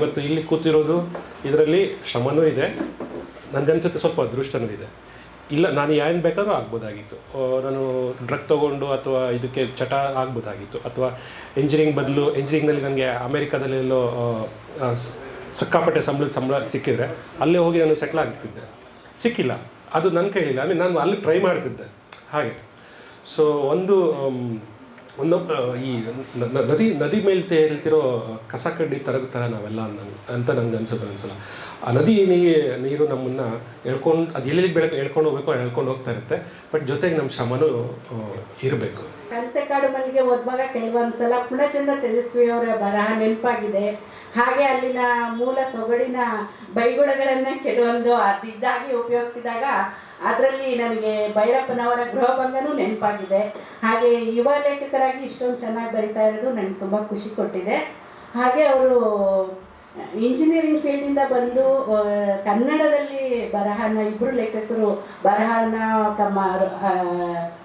ಇವತ್ತು ಇಲ್ಲಿ ಕೂತಿರೋದು ಇದರಲ್ಲಿ ಶ್ರಮನೂ ಇದೆ. ನನಗನ್ಸುತ್ತೆ ಸ್ವಲ್ಪ ಅದೃಷ್ಟನೂ ಇದೆ. ಇಲ್ಲ, ನಾನು ಏನು ಬೇಕಾದರೂ ಆಗ್ಬೋದಾಗಿತ್ತು. ನಾನು ಡ್ರಗ್ ತೊಗೊಂಡು ಅಥವಾ ಇದಕ್ಕೆ ಚಟ ಆಗ್ಬೋದಾಗಿತ್ತು. ಅಥವಾ ಇಂಜಿನಿಯರಿಂಗ್ ಬದಲು ಇಂಜಿನಿಯರಿಂಗ್ನಲ್ಲಿ ನನಗೆ ಅಮೇರಿಕಾದಲ್ಲೆಲ್ಲೋ ಸಿಕ್ಕಾಪಟ್ಟೆ ಸಂಬಳದ ಸಂಬಳ ಸಿಕ್ಕಿದ್ರೆ ಅಲ್ಲೇ ಹೋಗಿ ನಾನು ಸೆಟ್ಲ್ ಆಗ್ತಿದ್ದೆ. ಸಿಕ್ಕಿಲ್ಲ. ಅದು ನನ್ನ ಕೈಲಿಲ್ಲ. ಮೀನ್ ನಾನು ಅಲ್ಲಿ ಟ್ರೈ ಮಾಡ್ತಿದ್ದೆ. ಹಾಗೆ. ಸೊ ಒಂದು ಒಂದು ಈ ನದಿ ನದಿ ಮೇಲೆ ತೇಳ್ತಿರೋ ಕಸ ಕಡ್ಡಿ ತರದ ಥರ ನಾವೆಲ್ಲ ನಂಗೆ ಅಂತ ನಂಗೆ ಅನ್ಸುತ್ತೆ ಅನ್ಸಲ್ಲ ಆ ನದಿ ನೀರು ನಮ್ಮನ್ನು ಎಳ್ಕೊಂಡು, ಅದು ಎಲ್ಲೆಲ್ಲಿ ಬೆಳಕು, ಎಳ್ಕೊಂಡು ಹೋಗ್ಬೇಕು ಎಳ್ಕೊಂಡು ಹೋಗ್ತಾ ಇರುತ್ತೆ. ಬಟ್ ಜೊತೆಗೆ ನಮ್ಮ ಶ್ರಮನೂ ಇರಬೇಕು. ಕನಸೆಕಾಡು ಮಲ್ಲಿಗೆ ಓದುವಾಗ ಕೆಲವೊಂದ್ಸಲ ಪುಣಚಂದ್ರ ತೇಜಸ್ವಿ ಅವರ ಬರಹ ನೆನಪಾಗಿದೆ. ಹಾಗೆ ಅಲ್ಲಿನ ಮೂಲ ಸೊಗಡಿನ ಬೈಗುಳಗಳನ್ನ ಕೆಲವೊಂದು ಅದಿದ್ದಾಗಿ ಉಪಯೋಗಿಸಿದಾಗ ಅದರಲ್ಲಿ ನನಗೆ ಭೈರಪ್ಪನವರ ಗೃಹಭಂಗನೂ ನೆನಪಾಗಿದೆ. ಹಾಗೆ ಯುವ ಲೇಖಕರಾಗಿ ಇಷ್ಟೊಂದು ಚೆನ್ನಾಗಿ ಬರಿತಾ ಇರೋದು ನನಗೆ ತುಂಬ ಖುಷಿ ಕೊಟ್ಟಿದೆ. ಹಾಗೆ ಅವರು ಇಂಜಿನಿಯರಿಂಗ್ ಫೀಲ್ಡಿಂದ ಬಂದು ಕನ್ನಡದಲ್ಲಿ ಬರಹನ ಇಬ್ಬರು ಲೇಖಕರು ಬರಹನ ತಮ್ಮ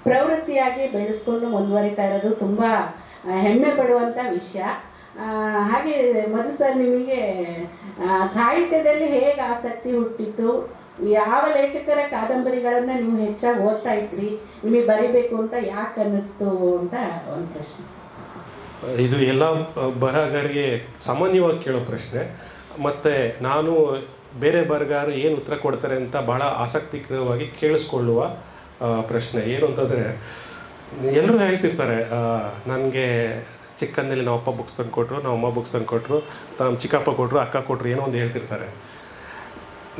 ಪ್ರವೃತ್ತಿಯಾಗಿ ಬೆಳೆಸ್ಕೊಂಡು ಮುಂದುವರಿತಾ ಇರೋದು ತುಂಬ ಹೆಮ್ಮೆ ಪಡುವಂಥ ವಿಷಯ. ಹಾಗೆ ಮಧು ಸರ್ ನಿಮಗೆ ಸಾಹಿತ್ಯದಲ್ಲಿ ಹೇಗೆ ಆಸಕ್ತಿ ಹುಟ್ಟಿತ್ತು? ಯಾವ ಲೇಖಕರ ಕಾದಂಬರಿಗಳನ್ನು ನೀವು ಹೆಚ್ಚಾಗಿ ಓದ್ತಾ ಇದ್ರಿ? ನಿಮಗೆ ಬರಿಬೇಕು ಅಂತ ಯಾಕೆ ಅನ್ನಿಸ್ತು ಅಂತ ಒಂದು ಪ್ರಶ್ನೆ. ಇದು ಎಲ್ಲ ಬರಹಗಾರರಿಗೆ ಸಾಮಾನ್ಯವಾಗಿ ಕೇಳೋ ಪ್ರಶ್ನೆ. ಮತ್ತು ನಾನು ಬೇರೆ ಬರಗಾರು ಏನು ಉತ್ತರ ಕೊಡ್ತಾರೆ ಅಂತ ಬಹಳ ಆಸಕ್ತಿಕರವಾಗಿ ಕೇಳಿಸ್ಕೊಳ್ಳುವ ಪ್ರಶ್ನೆ. ಏನು ಅಂತಂದರೆ ಎಲ್ಲರೂ ಹೇಳ್ತಿರ್ತಾರೆ ನನಗೆ ಚಿಕ್ಕಂದಲ್ಲಿ ನಮ್ಮ ಅಪ್ಪ ಬುಕ್ಸ್ ತಂದು ಕೊಟ್ಟರು ನಮ್ಮ ಅಮ್ಮ ಬುಕ್ಸ್ ತಂದು ಕೊಟ್ಟರು ತಮ್ಮ ಚಿಕ್ಕಪ್ಪ ಕೊಟ್ಟರು ಅಕ್ಕ ಕೊಟ್ಟರು ಏನೋ ಒಂದು ಹೇಳ್ತಿರ್ತಾರೆ.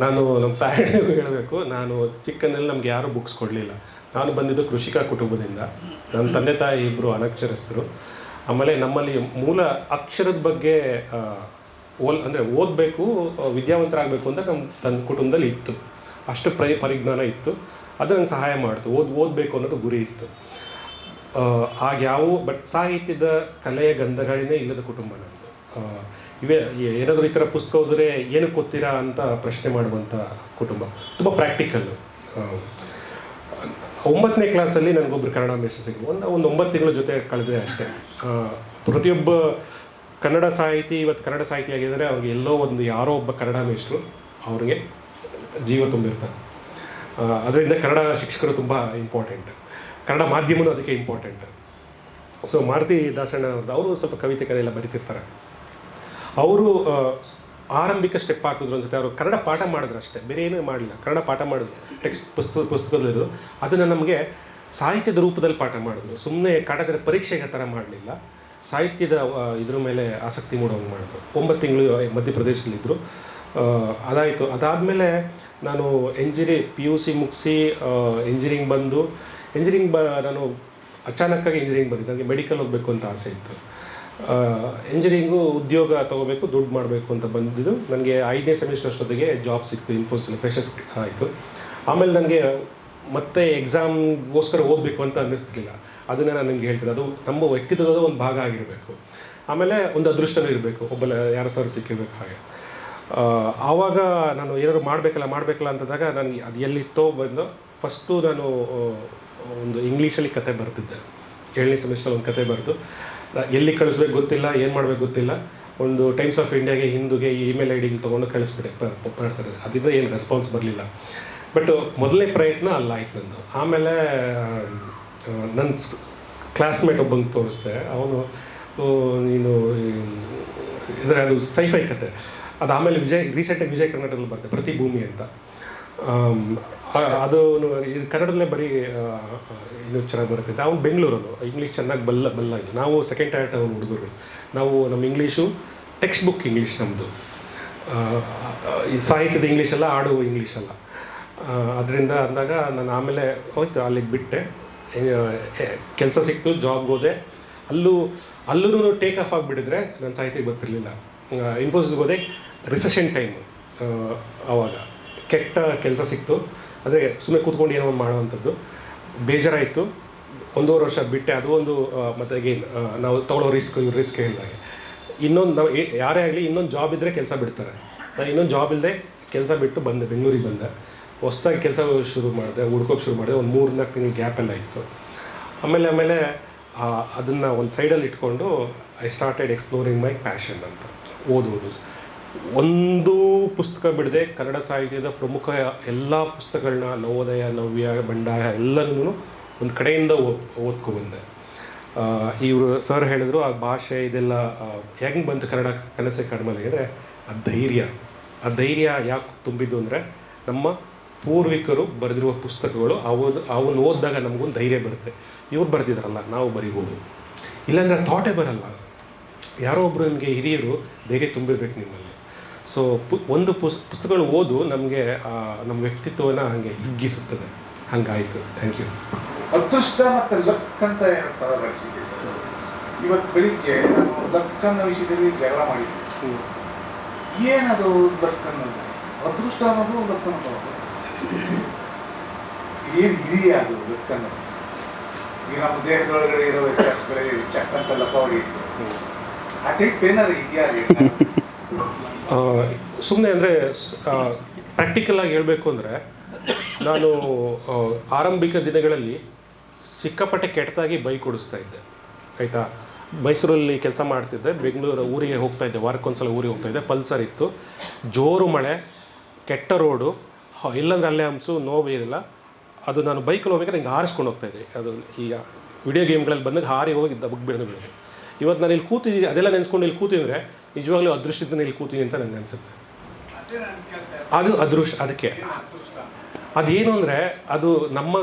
ನಾನು ನಮ್ಮ ತಾಯಿಗೂ ಹೇಳಬೇಕು, ನಾನು ಚಿಕ್ಕಂದಲ್ಲಿ ನಮ್ಗೆ ಯಾರೂ ಬುಕ್ಸ್ ಕೊಡಲಿಲ್ಲ. ನಾನು ಬಂದಿದ್ದು ಕೃಷಿಕ ಕುಟುಂಬದಿಂದ. ನನ್ನ ತಂದೆ ತಾಯಿ ಇಬ್ಬರು ಅನಕ್ಷರಸ್ಥರು. ಆಮೇಲೆ ನಮ್ಮಲ್ಲಿ ಮೂಲ ಅಕ್ಷರದ ಬಗ್ಗೆ ಓಲ್, ಅಂದರೆ ಓದಬೇಕು, ವಿದ್ಯಾವಂತರಾಗಬೇಕು ಅಂತ ನಮ್ಮ ತನ್ನ ಕುಟುಂಬದಲ್ಲಿ ಇತ್ತು. ಅಷ್ಟು ಪ್ರೈ, ಪರಿಜ್ಞಾನ ಇತ್ತು. ಅದು ನಂಗೆ ಸಹಾಯ ಮಾಡ್ತು. ಓದ್, ಓದಬೇಕು ಅನ್ನೋದು ಗುರಿ ಇತ್ತು. ಆಗ ಯಾವ, ಬಟ್ ಸಾಹಿತ್ಯದ ಕಲೆಯ ಗಂಧಗಳಿನೇ ಇಲ್ಲದ ಕುಟುಂಬ ನಮ್ಮದು ಇವೇ ಏನಾದರೂ ಈ ಥರ ಪುಸ್ತಕ ಓದಿದ್ರೆ ಏನಕ್ಕೆ ಓದ್ತೀರಾ ಅಂತ ಪ್ರಶ್ನೆ ಮಾಡುವಂಥ ಕುಟುಂಬ. ತುಂಬ ಪ್ರಾಕ್ಟಿಕಲ್ಲು ಒಂಬತ್ತನೇ ಕ್ಲಾಸಲ್ಲಿ ನನಗೊಬ್ಬರು ಕನ್ನಡ ಮೇಷ್ಟ್ರು ಸಿಗ್ಬೋದು ಒಂದು ಒಂದು ಒಂಬತ್ತು ತಿಂಗಳ ಜೊತೆ ಕಳೆದ್ರೆ ಅಷ್ಟೇ. ಪ್ರತಿಯೊಬ್ಬ ಕನ್ನಡ ಸಾಹಿತಿ ಇವತ್ತು ಕನ್ನಡ ಸಾಹಿತಿ ಆಗಿದ್ದರೆ. ಅವ್ರಿಗೆ ಎಲ್ಲೋ ಒಂದು ಯಾರೋ ಒಬ್ಬ ಕನ್ನಡ ಮೇಷ್ಟ್ರು ಅವ್ರಿಗೆ ಜೀವ ತುಂಬಿರ್ತಾರೆ. ಅದರಿಂದ ಕನ್ನಡ ಶಿಕ್ಷಕರು ತುಂಬ ಇಂಪಾರ್ಟೆಂಟ್ ಕನ್ನಡ ಮಾಧ್ಯಮನೂ ಅದಕ್ಕೆ ಇಂಪಾರ್ಟೆಂಟ್ ಸೊ ಮಾರುತಿ ದಾಸಣ್ಣ ಅವರು ಸ್ವಲ್ಪ ಕವಿತೆ ಕಲೆ ಎಲ್ಲ ಬರೀತಿರ್ತಾರೆ. ಅವರು ಆರಂಭಿಕ ಸ್ಟೆಪ್ ಹಾಕಿದ್ರು ಅನ್ಸುತ್ತೆ. ಅವರು ಕನ್ನಡ ಪಾಠ ಮಾಡಿದ್ರು ಅಷ್ಟೇ. ಬೇರೆ ಏನೂ ಮಾಡಲಿಲ್ಲ. ಕನ್ನಡ ಪಾಠ ಮಾಡಿದ್ರು. ಟೆಕ್ಸ್ಟ್ ಪುಸ್ತಕ ಪುಸ್ತಕದಲ್ಲಿದ್ದು ಅದನ್ನು ನಮಗೆ ಸಾಹಿತ್ಯದ ರೂಪದಲ್ಲಿ ಪಾಠ ಮಾಡಿದ್ರು. ಸುಮ್ಮನೆ ಕಾಟಾಚಾರ ಪರೀಕ್ಷೆಗೆ ಥರ ಮಾಡಲಿಲ್ಲ. ಸಾಹಿತ್ಯದ ಇದ್ರ ಮೇಲೆ ಆಸಕ್ತಿ ಮೂಡೋಂಗೆ ಮಾಡಿದ್ರು. ಒಂಬತ್ತು ತಿಂಗಳು ಮಧ್ಯಪ್ರದೇಶದಲ್ಲಿದ್ದರು ಅದಾಯಿತು. ಅದಾದಮೇಲೆ ನಾನು ಎಂಜಿನಿ ಪಿ ಯು ಸಿ ಮುಗಿಸಿ ಇಂಜಿನಿಯರಿಂಗ್ ಬಂದು ಇಂಜಿನಿಯರಿಂಗ್ ಬ, ನಾನು ಅಚಾನಕ್ಕಾಗಿ ಇಂಜಿನಿಯರಿಂಗ್ ಬಂದಿದ್ದೆ. ನನಗೆ ಮೆಡಿಕಲ್ ಹೋಗಬೇಕು ಅಂತ ಆಸೆ ಇತ್ತು. ಇಂಜಿನಿಯರಿಂಗು ಉದ್ಯೋಗ ತೊಗೋಬೇಕು, ದುಡ್ಡು ಮಾಡಬೇಕು ಅಂತ ಬಂದಿದ್ದು. ನನಗೆ ಐದನೇ ಸೆಮಿಸ್ಟರ್ ಅಷ್ಟೊತ್ತಿಗೆ ಜಾಬ್ ಸಿಕ್ತು ಇನ್ಫೋಸಿಲ್ ಫ್ರೆಶರ್ಸ್ ಆಯಿತು. ಆಮೇಲೆ ನನಗೆ ಮತ್ತೆ ಎಕ್ಸಾಮ್ಗೋಸ್ಕರ ಓದಬೇಕು ಅಂತ ಅನ್ನಿಸ್ತಿರ್ಲಿಲ್ಲ. ಅದನ್ನು ನಾನು ನಿಮ್ಗೆ ಹೇಳ್ತೀನಿ. ಅದು ನಮ್ಮ ವ್ಯಕ್ತಿತ್ವದ ಒಂದು ಭಾಗ ಆಗಿರಬೇಕು. ಆಮೇಲೆ ಒಂದು ಅದೃಷ್ಟನೂ ಇರಬೇಕು. ಒಬ್ಬ ಯಾರ ಸರ್ ಸಿಕ್ಕಿರಬೇಕು ಹಾಗೆ. ಆವಾಗ ನಾನು ಏನಾದ್ರು ಮಾಡಬೇಕಲ್ಲ ಮಾಡಬೇಕಲ್ಲ ಅಂತದಾಗ ನನಗೆ ಅದು ಎಲ್ಲಿತ್ತೋ ಬಂದು ಫಸ್ಟು ನಾನು ಒಂದು ಇಂಗ್ಲೀಷಲ್ಲಿ ಕತೆ ಬರ್ತಿದ್ದೆ. ಏಳನೇ ಸೆಮಿಸ್ಟರ್ ಒಂದು ಕತೆ ಬರೆದು. ಎಲ್ಲಿ ಕಳಿಸ್ಬೇಕು ಗೊತ್ತಿಲ್ಲ ಏನು ಮಾಡ್ಬೇಕು ಗೊತ್ತಿಲ್ಲ. ಒಂದು ಟೈಮ್ಸ್ ಆಫ್ ಇಂಡಿಯಾಗೆ ಹಿಂದೂಗೆ ಇಮೇಲ್ ಐ ಡಿಗೆ ತೊಗೊಂಡು ಕಳಿಸ್ಬಿಟ್ಟೆ ಮಾಡ್ತಾರೆ ಅದರಿಂದ ಏನು ರೆಸ್ಪಾನ್ಸ್ ಬರಲಿಲ್ಲ. ಬಟ್ ಮೊದಲನೇ ಪ್ರಯತ್ನ ಅಲ್ಲ ಆಯ್ತು ನಂದು. ಆಮೇಲೆ ನನ್ನ ಕ್ಲಾಸ್ಮೇಟ್ ಒಬ್ಬಂಗೆ ತೋರಿಸ್ದೆ. ಅವನು ನೀನು ಇದರ ಅದು ಸೈಫೈ ಕತೆ. ಅದು ಆಮೇಲೆ ವಿಜಯ್ ರೀಸೆಂಟಾಗಿ ವಿಜಯ್ ಕರ್ನಾಟಕದಲ್ಲಿ ಬರ್ತದೆ ಪ್ರತಿಭೂಮಿ ಅಂತ. ಆಮ್, ಆ- ಅದು ಇದು ಕನ್ನಡದಲ್ಲೇ ಬರೀ ಇನ್ನೂ ಇದು ಚೆನ್ನಾಗಿ ಬರುತ್ತೆ ಅವ್ನು ಬೆಂಗಳೂರನು ಇಂಗ್ಲೀಷ್ ಚೆನ್ನಾಗಿ ಬಲ್ಲ, ಬಲ್ಲಾಗಿ. ನಾವು ಸೆಕೆಂಡ್ ಟೈರ್ ಅವ್ನು ಹುಡುಗರು. ನಾವು ನಮ್ಮ ಇಂಗ್ಲೀಷು ಟೆಕ್ಸ್ಟ್ ಬುಕ್ ಇಂಗ್ಲೀಷ್ ನಮ್ಮದು ಈ ಸಾಹಿತ್ಯದ ಇಂಗ್ಲೀಷ್ ಅಲ್ಲ ಆಡುವ ಇಂಗ್ಲೀಷ್ ಅಲ್ಲ. ಅದರಿಂದ ಅಂದಾಗ ನಾನು ಆಮೇಲೆ ಹೋಯ್ತು, ಅಲ್ಲಿಗೆ ಬಿಟ್ಟೆ. ಕೆಲಸ ಸಿಕ್ತು ಜಾಬ್ಗೆ ಹೋದೆ. ಅಲ್ಲೂ ಅಲ್ಲೂ ಟೇಕ್ ಆಫ್ ಆಗಿಬಿಟ್ಟಿದ್ರೆ ನನ್ನ ಸಾಹಿತ್ಯಕ್ಕೆ ಗೊತ್ತಿರಲಿಲ್ಲ. ಇನ್ಫೋಸಿಸ್ಗೆ ಹೋದೆ ರಿಸೆಷನ್ ಟೈಮು ಆವಾಗ ಕೆಟ್ಟ ಕೆಲಸ ಸಿಕ್ತು. ಅಂದರೆ ಸುಮ್ಮನೆ ಕೂತ್ಕೊಂಡು ಏನೋ ಒಂದು ಮಾಡುವಂಥದ್ದು. ಬೇಜಾರಾಯಿತು. ಒಂದೂವರೆ ವರ್ಷ ಬಿಟ್ಟೆ, ಅದು ಒಂದು ಮತ್ತೆ ಅಗೇನ್ ನಾವು ತೊಗೊಳ್ಳೋ ರಿಸ್ಕ್ ರಿಸ್ಕ್ ಹೇಳಿದಾಗೆ ಇನ್ನೊಂದು ನಾವು ಯಾರೇ ಆಗಲಿ ಇನ್ನೊಂದು ಜಾಬ್ ಇದ್ದರೆ ಕೆಲಸ ಬಿಡ್ತಾರೆ. ನಾನು ಇನ್ನೊಂದು ಜಾಬ್ ಇಲ್ಲದೆ ಕೆಲಸ ಬಿಟ್ಟು ಬಂದೆ, ಬೆಂಗಳೂರಿಗೆ ಬಂದೆ. ಹೊಸ್ದಾಗಿ ಕೆಲಸ ಶುರು ಮಾಡಿದೆ, ಹುಡ್ಕೋಕೆ ಶುರು ಮಾಡಿದೆ, ಒಂದು ಮೂರು ನಾಲ್ಕು ತಿಂಗಳು ಗ್ಯಾಪ್ ಎಲ್ಲ ಇತ್ತು. ಆಮೇಲೆ ಆಮೇಲೆ ಅದನ್ನು ಒಂದು ಸೈಡಲ್ಲಿ ಇಟ್ಕೊಂಡು I started exploring my passion ಅಂತ. ಓದೋದು ಒಂದು ಪುಸ್ತಕ ಬಿಡದೆ ಕನ್ನಡ ಸಾಹಿತ್ಯದ ಪ್ರಮುಖ ಎಲ್ಲ ಪುಸ್ತಕಗಳನ್ನ ನವೋದಯ, ನವ್ಯ, ಬಂಡಾಯ ಎಲ್ಲನೂ ಒಂದು ಕಡೆಯಿಂದ ಓದ್ ಓದ್ಕೊಬಂದೆ ಇವರು ಸರ್ ಹೇಳಿದ್ರು, ಆ ಭಾಷೆ ಇದೆಲ್ಲ ಹೆಂಗೆ ಬಂತು ಕನ್ನಡ, ಕನಸೆ ಕಡಿಮೆ ಅಂದರೆ, ಆ ಧೈರ್ಯ ಆ ಧೈರ್ಯ ಯಾಕೆ ತುಂಬಿದ್ದು ಅಂದರೆ, ನಮ್ಮ ಪೂರ್ವಿಕರು ಬರೆದಿರುವ ಪುಸ್ತಕಗಳು ಅವು ಅವನ್ನ ಓದಿದಾಗ ನಮಗೊಂದು ಧೈರ್ಯ ಬರುತ್ತೆ. ಇವ್ರು ಬರೆದಿದ್ದಾರಲ್ಲ ನಾವು ಬರಿಬೋದು. ಇಲ್ಲಾಂದರೆ ಥಾಟೇ ಬರಲ್ಲ. ಯಾರೋ ಒಬ್ಬರು ನಿಮಗೆ ಹಿರಿಯರು, ಧೈರ್ಯ ತುಂಬಿರ್ಬೇಕು ನಿಮ್ಮಲ್ಲಿ. ಸೊ ಪು, ಒಂದು ಪುಸ್, ಪುಸ್ತಕಗಳು ಓದು ನಮಗೆ ನಮ್ಮ ವ್ಯಕ್ತಿತ್ವನ ಹಾಗೆ ಹಿಗ್ಗಿಸುತ್ತದೆ. ಹಂಗಾಯಿತು. Thank you. ಅದೃಷ್ಟ ಮತ್ತು ಲಕ್ ಅಂತ ಏನು ಪದ ಇವತ್ತು ಬೆಳಿಗ್ಗೆ ನಾವು ಲಕ್ ಅನ್ನೋ ವಿಷಯದಲ್ಲಿ ಜಗಳ ಮಾಡಿದ್ವಿ ಏನದು ಲಕ್ ಅನ್ನೋದು? ಅದೃಷ್ಟ ಅನ್ನೋದು ಲಕ್ ಅನ್ನೋದು. ಏನು ಹಿರಿಯ ಅದು ಲಕ್ ಅನ್ನೋದು? ಈಗ ನಮ್ಮ ದೇಹದೊಳಗಡೆ ಇರೋ ವ್ಯತ್ಯಾಸಗಳೇ ಚಕ್ಕಂತ ಲಪ್ಪ ಲಕ ಹೊಡೆಯುತ್ತೆ ಆ ಟೈಪ್ ಏನಾದ್ರು ಇದೆಯಾ? ಸುಮ್ಮನೆ ಅಂದರೆ ಪ್ರಾಕ್ಟಿಕಲ್ ಆಗಿ ಹೇಳಬೇಕು ಅಂದರೆ, ನಾನು ಆರಂಭಿಕ ದಿನಗಳಲ್ಲಿ ಸಿಕ್ಕಾಪಟ್ಟೆ ಕೆಟ್ಟದಾಗಿ ಬೈಕ್ ಓಡಿಸ್ತಾ ಇದ್ದೆ. ಆಯಿತಾ? ಮೈಸೂರಲ್ಲಿ ಕೆಲಸ ಮಾಡ್ತಿದ್ದೆ, ಬೆಂಗಳೂರು ಊರಿಗೆ ಹೋಗ್ತಾ ಇದ್ದೆ, ವಾರಕ್ಕೊಂದ್ಸಲ ಊರಿಗೆ ಹೋಗ್ತಾ ಇದ್ದೆ, ಪಲ್ಸರ್ ಇತ್ತು. ಜೋರು ಮಳೆ, ಕೆಟ್ಟ ರೋಡು ಇಲ್ಲಾಂದ್ರೆ ಅಲ್ಲೇ ಹಂಸು ನೋವು ಅದು ನಾನು ಬೈಕಲ್ಲಿ ಹೋಗ್ಬೇಕಾದ್ರೆ ಹಿಂಗೆ ಹಾರಿಸ್ಕೊಂಡು ಹೋಗ್ತಾ ಇದ್ದೆ. ಅದು ಈಗ ವಿಡಿಯೋ ಗೇಮ್ಗಳಲ್ಲಿ ಬಂದಾಗ ಹಾರಿ ಹೋಗಿ ದಬ್ಬಕ್ಕೆ ಬಿಡೋದು ಬಿಡೋದು. ಇವತ್ತು ನಾನು ಇಲ್ಲಿ ಕೂತಿದ್ದೀನಿ, ಅದೆಲ್ಲ ನೆನೆಸ್ಕೊಂಡು ಇಲ್ಲಿ ಕೂತಿದ್ರೆ ನಿಜವಾಗ್ಲೂ ಅದೃಷ್ಟದಿಂದ ಇಲ್ಲಿ ಕೂತೀನಿ ಅಂತ ನನಗೆ ಅನಿಸುತ್ತೆ. ಅದೇ ನಾನು ಕೇಳ್ತಾ ಅದು ಅದೃಷ್ಟ ಅದಕ್ಕೆ. ಅದೇನು ಅಂದರೆ ಅದು ನಮ್ಮ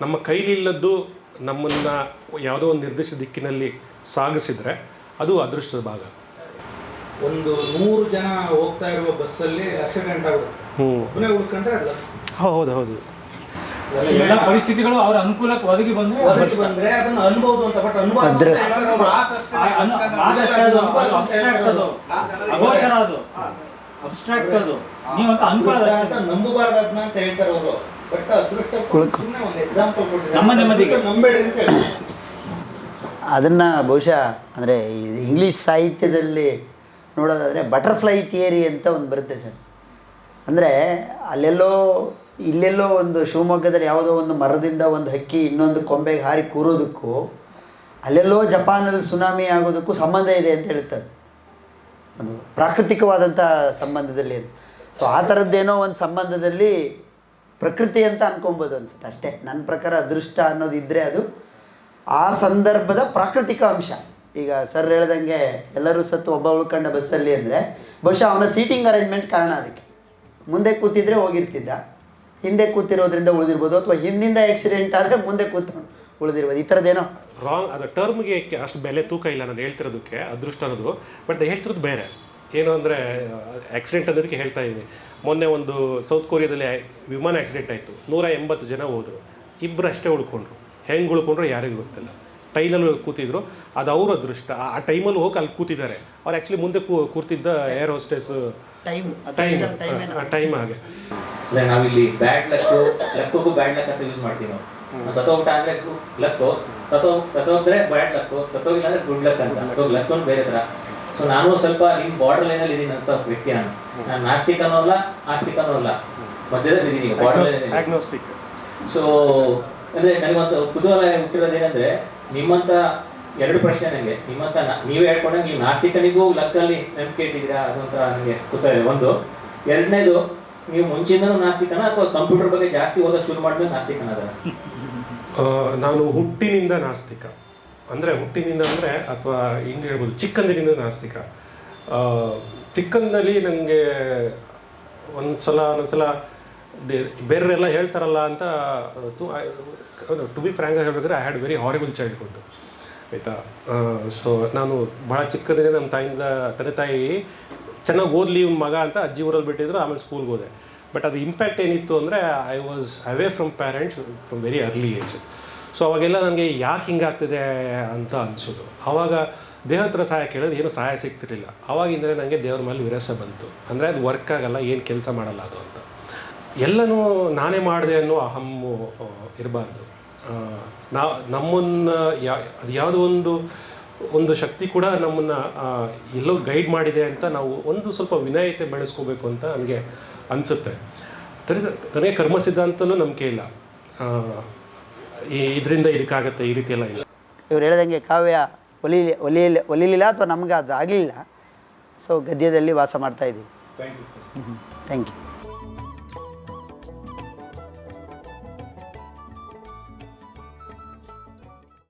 ನಮ್ಮ ಕೈಲಿಲ್ಲದ್ದು ನಮ್ಮನ್ನು ಯಾವುದೋ ಒಂದು ನಿರ್ದಿಷ್ಟ ದಿಕ್ಕಿನಲ್ಲಿ ಸಾಗಿಸಿದ್ರೆ ಅದು ಅದೃಷ್ಟದ ಭಾಗ. ಒಂದು ನೂರು ಜನ ಹೋಗ್ತಾ ಇರುವ ಬಸ್ಸಲ್ಲಿ ಆಕ್ಸಿಡೆಂಟ್ ಆಗುತ್ತೆ. ಹ್ಞೂ ಹೌದು ಹೌದು. ಎಲ್ಲ ಪರಿಸ್ಥಿತಿಗಳು ಅವರ ಅನುಕೂಲಕ್ಕೆ ಒದಗಿ ಬಂದ್ರೆ ಒದಗಿ ಬಂದ್ರೆ ಅದನ್ನ ಅನ್ಬೋದು ಅಂತ ಬಟ್ ಅನುಭವ ಅದೃಷ್ಟ. ಮಾತಷ್ಟೇ ಆ- ಅನ್ನು- ಆಗಷ್ಟೇ ಅದು ಅದು ಅದು ಅಗೋಚರ ಅದು. ಅಬ್ಸ್ಟ್ರಾಕ್ಟ್ ಅದು. ನೀವಂತ ಅನ್ಕೊಳ್ಳೋದು ಅಂತ ನಂಬಬಾರ್ದು ಅದನ್ನ ಅಂತ ಹೇಳ್ತಾರೆ ಅವರು. ಬಟ್ ಅದೃಷ್ಟ ಉಳ್ಕೊ. ಒಂದು ಎಕ್ಸಾಂಪಲ್ ಕೊಟ್ಟಿದ್ದಾರೆ. ನಮ್ಮ ನೆಮ್ಮದಿಗೆ. ನಂಬೇಡಿ ಅಂತ ಹೇಳ್ತಾರೆ ಅದನ್ನು ಬಹುಶಃ ಅಂದರೆ ಇಂಗ್ಲೀಷ್ ಸಾಹಿತ್ಯದಲ್ಲಿ ನೋಡೋದಾದರೆ ಬಟರ್ಫ್ಲೈ ಥಿಯರಿ ಅಂತ ಒಂದು ಬರುತ್ತೆ ಸರ್. ಅಂದರೆ ಅಲ್ಲೆಲ್ಲೋ ಇಲ್ಲೆಲ್ಲೋ ಒಂದು ಶಿವಮೊಗ್ಗದಲ್ಲಿ ಯಾವುದೋ ಒಂದು ಮರದಿಂದ ಒಂದು ಹಕ್ಕಿ ಇನ್ನೊಂದು ಕೊಂಬೆಗೆ ಹಾರಿ ಕೂರೋದಕ್ಕೂ ಅಲ್ಲೆಲ್ಲೋ ಜಪಾನಲ್ಲಿ ಸುನಾಮಿ ಆಗೋದಕ್ಕೂ ಸಂಬಂಧ ಇದೆ ಅಂತ ಹೇಳ್ತಾರೆ. ಒಂದು ಪ್ರಾಕೃತಿಕವಾದಂಥ ಸಂಬಂಧದಲ್ಲಿ ಅದು ಸೊ ಆ ಥರದ್ದೇನೋ ಒಂದು ಸಂಬಂಧದಲ್ಲಿ ಪ್ರಕೃತಿ ಅಂತ ಅನ್ಕೊಬೋದು ಅನ್ಸುತ್ತೆ ಅಷ್ಟೇ. ನನ್ನ ಪ್ರಕಾರ ಅದೃಷ್ಟ ಅನ್ನೋದು ಇದ್ದರೆ ಅದು ಆ ಸಂದರ್ಭದ ಪ್ರಾಕೃತಿಕ ಅಂಶ. ಈಗ ಸರ್ ಹೇಳ್ದಂಗೆ ಎಲ್ಲರೂ ಸತ್ತು ಒಬ್ಬ ಉಳ್ಕೊಂಡ ಬಸ್ಸಲ್ಲಿ ಅಂದರೆ ಬಹುಶಃ ಅವನ ಸೀಟಿಂಗ್ ಅರೇಂಜ್ಮೆಂಟ್ ಕಾರಣ ಅದಕ್ಕೆ. ಮುಂದೆ ಕೂತಿದ್ರೆ ಹೋಗಿರ್ತಿದ್ದ. ಹಿಂದೆ ಕೂತಿರೋದ್ರಿಂದ ಉಳಿದಿರ್ಬೋದು ಅಥವಾ ಹಿಂದಿಂದ ಆಕ್ಸಿಡೆಂಟ್ ಆದರೆ ಮುಂದೆ ಕೂತು ಉಳಿದಿರ್ಬೋದು. ಈ ಥರದ್ದೇನೋ? ರಾಂಗ್ ಅದು ಟರ್ಮ್ಗೆ ಅಷ್ಟು ಬೆಲೆ ತೂಕ ಇಲ್ಲ ನಾನು ಹೇಳ್ತಿರೋದಕ್ಕೆ, ಅದೃಷ್ಟ ಅನ್ನೋದು. ಬಟ್ ಹೇಳ್ತಿರೋದು ಬೇರೆ. ಏನು ಅಂದರೆ ಆಕ್ಸಿಡೆಂಟ್ ಅನ್ನೋದಕ್ಕೆ ಹೇಳ್ತಾ ಇದ್ದೀನಿ ಮೊನ್ನೆ ಒಂದು ಸೌತ್ ಕೊರಿಯಾದಲ್ಲಿ ವಿಮಾನ ಆಕ್ಸಿಡೆಂಟ್ ಆಯಿತು. ನೂರ ಎಂಬತ್ತು ಜನ ಹೋದರು. ಇಬ್ಬರು ಅಷ್ಟೇ ಉಳ್ಕೊಂಡ್ರು. ಹೆಂಗೆ ಉಳ್ಕೊಂಡ್ರು ಯಾರಿಗೂ ಗೊತ್ತಿಲ್ಲ. ಟೈಲಲ್ಲಿ ಕೂತಿದ್ರು. ಅದು ಅವ್ರ ಅದೃಷ್ಟ. ಆ- ಟೈಮಲ್ಲಿ ಹೋಗಿ ಅಲ್ಲಿ ಕೂತಿದ್ದಾರೆ. ಅವ್ರು ಆ್ಯಕ್ಚುಲಿ ಮುಂದೆ ಕೂ ಕೂರ್ತಿದ್ದ air hostess time time time ಹಾಗೆ. ಅಂದ್ರೆ ನಾವಿಲ್ಲಿ bad luck luck bad luck ಅಂತ ಯೂಸ್ ಮಾಡ್ತೀವಿ ನಾವು. ಸತ್ತೋಗ್ಬಿಟ್ಟ ಅಂದ್ರೆ ಲಕ್ಕು ಸತ್ತೋ ಸತ್ತೋಗಿದ್ರೆ ಬ್ಯಾಡ್ ಲಕ್ಕು ಸತ್ತೋಗಿಲ್ಲ ಅಂದ್ರೆ ಗುಡ್ ಲಕ್ ಅಂತ. ಸೊ ಲಕ್ ಒಂದು ಬೇರೆ ತರ. ಸೊ ನಾನು ಸ್ವಲ್ಪ ನಿಮ್ ಬಾರ್ಡರ್ ಲೈನ್ ಅಲ್ಲಿ ಇದೀನಿ ಅಂತ ವ್ಯಕ್ತಿ ನಾನು. ನಾನು ನಾಸ್ತಿಕನೂ ಅಲ್ಲ ಆಸ್ತಿಕನೂ ಅಲ್ಲ. ಮಧ್ಯದಲ್ಲಿ ಇದೀನಿ ಬಾರ್ಡರ್ ಲೈನ್ ಸೊ ಅಂದ್ರೆ ನನಗೊಂದು ಕುತೂಹಲ ಹುಟ್ಟಿರೋದೇನಂದ್ರೆ ನಿಮ್ಮಂತ ಎರಡು ಪ್ರಶ್ನೆ ನನಗೆ ನಿಮ್ಮಂತ ತನ ನೀವು ಹೇಳ್ಕೊಂಡಂಗೆ ನೀವು ನಾಸ್ತಿಕನಿಗೂ ಲಕ್ಕಲ್ಲಿ ನಂಬಿಕೆ ಇಟ್ಟಿದ್ದೀರಾ ಅದೊಂಥರ ನನಗೆ ಗೊತ್ತಾಗಿದೆ ಒಂದು, ಎರಡನೇದು, ನೀವು ಮುಂಚಿಂದನೂ ನಾಸ್ತಿಕನ ಅಥವಾ ಕಂಪ್ಯೂಟರ್ ಬಗ್ಗೆ ಜಾಸ್ತಿ ಓದೋಕೆ ಶುರು ಮಾಡಿದ್ಮೇಲೆ ನಾಸ್ತಿಕನ ಅದರ ನಾನು ಹುಟ್ಟಿನಿಂದ ನಾಸ್ತಿಕ. ಅಂದರೆ ಹುಟ್ಟಿನಿಂದ ಅಂದರೆ ಅಥವಾ ಹಿಂಗೆ ಹೇಳ್ಬೋದು, ಚಿಕ್ಕಂದಿನಿಂದ ನಾಸ್ತಿಕ. ಚಿಕ್ಕಂದಲ್ಲಿ ನನಗೆ ಒಂದು ಸಲ ಬೇರೆಲ್ಲ ಹೇಳ್ತಾರಲ್ಲ ಅಂತ ಟು ಬಿ ಫ್ರ್ಯಾಂಕ್ ಹೇಳ್ಬೇಕಾದ್ರೆ I had very horrible childhood ಆಯಿತಾ? ಸೊ ನಾನು ಭಾಳ ಚಿಕ್ಕದಿಂದ ನಮ್ಮ ತಾಯಿಂದ, ತಂದೆ ತಾಯಿ ಚೆನ್ನಾಗಿ ಓದಲಿ ಮಗ ಅಂತ ಅಜ್ಜಿ ಊರಲ್ಲಿ ಬಿಟ್ಟಿದ್ರು, ಆಮೇಲೆ ಸ್ಕೂಲ್ಗೆ ಹೋದೆ. ಬಟ್ ಅದು ಇಂಪ್ಯಾಕ್ಟ್ ಏನಿತ್ತು ಅಂದರೆ I was away from parents from very early age so ಅವಾಗೆಲ್ಲ ನನಗೆ ಯಾಕೆ ಹಿಂಗಾಗ್ತಿದೆ ಅಂತ ಅನಿಸೋದು. ಆವಾಗ ದೇವ್ರ ಹತ್ರ ಸಹಾಯ ಕೇಳಿದ್ರೆ ಏನೂ ಸಹಾಯ ಸಿಗ್ತಿರ್ಲಿಲ್ಲ. ಆವಾಗಿಂದರೆ ನನಗೆ ದೇವ್ರ ಮೇಲೆ ವಿರಸ ಬಂತು. ಅಂದರೆ ಅದು ವರ್ಕ್ ಆಗಲ್ಲ, ಏನು ಕೆಲಸ ಮಾಡಲ್ಲ ಅದು ಅಂತ. ಎಲ್ಲನೂ ನಾನೇ ಮಾಡಿದೆ ಅನ್ನೋ ಅಹಮ್ಮು ಇರಬಾರ್ದು. ನಾ ನಮ್ಮನ್ನು ಯಾ ಅದು ಯಾವುದೋ ಒಂದು ಒಂದು ಶಕ್ತಿ ಕೂಡ ನಮ್ಮನ್ನು ಎಲ್ಲೋ ಗೈಡ್ ಮಾಡಿದೆ ಅಂತ ನಾವು ಒಂದು ಸ್ವಲ್ಪ ವಿನಯತೆ ಬೆಳೆಸ್ಕೋಬೇಕು ಅಂತ ನನಗೆ ಅನಿಸುತ್ತೆ. ನನಗೆ ಕರ್ಮ ಸಿದ್ಧಾಂತನೂ ನಂಬಿಕೆ ಇಲ್ಲ. ಈ ಇದರಿಂದ ಇದಕ್ಕಾಗತ್ತೆ ಈ ರೀತಿ ಎಲ್ಲ ಇಲ್ಲ. ಇವ್ರು ಹೇಳ್ದಂಗೆ ಕಾವ್ಯ ಒಲಿಲಿ ಒಲಿಲಿ ಒಲಿಲಿಲ್ಲ ಅಥವಾ ನಮಗೆ ಅದು ಆಗಲಿಲ್ಲ ಸೊ ಗದ್ಯದಲ್ಲಿ ವಾಸ ಮಾಡ್ತಾ ಇದ್ದೀವಿ. Thank you sir thank you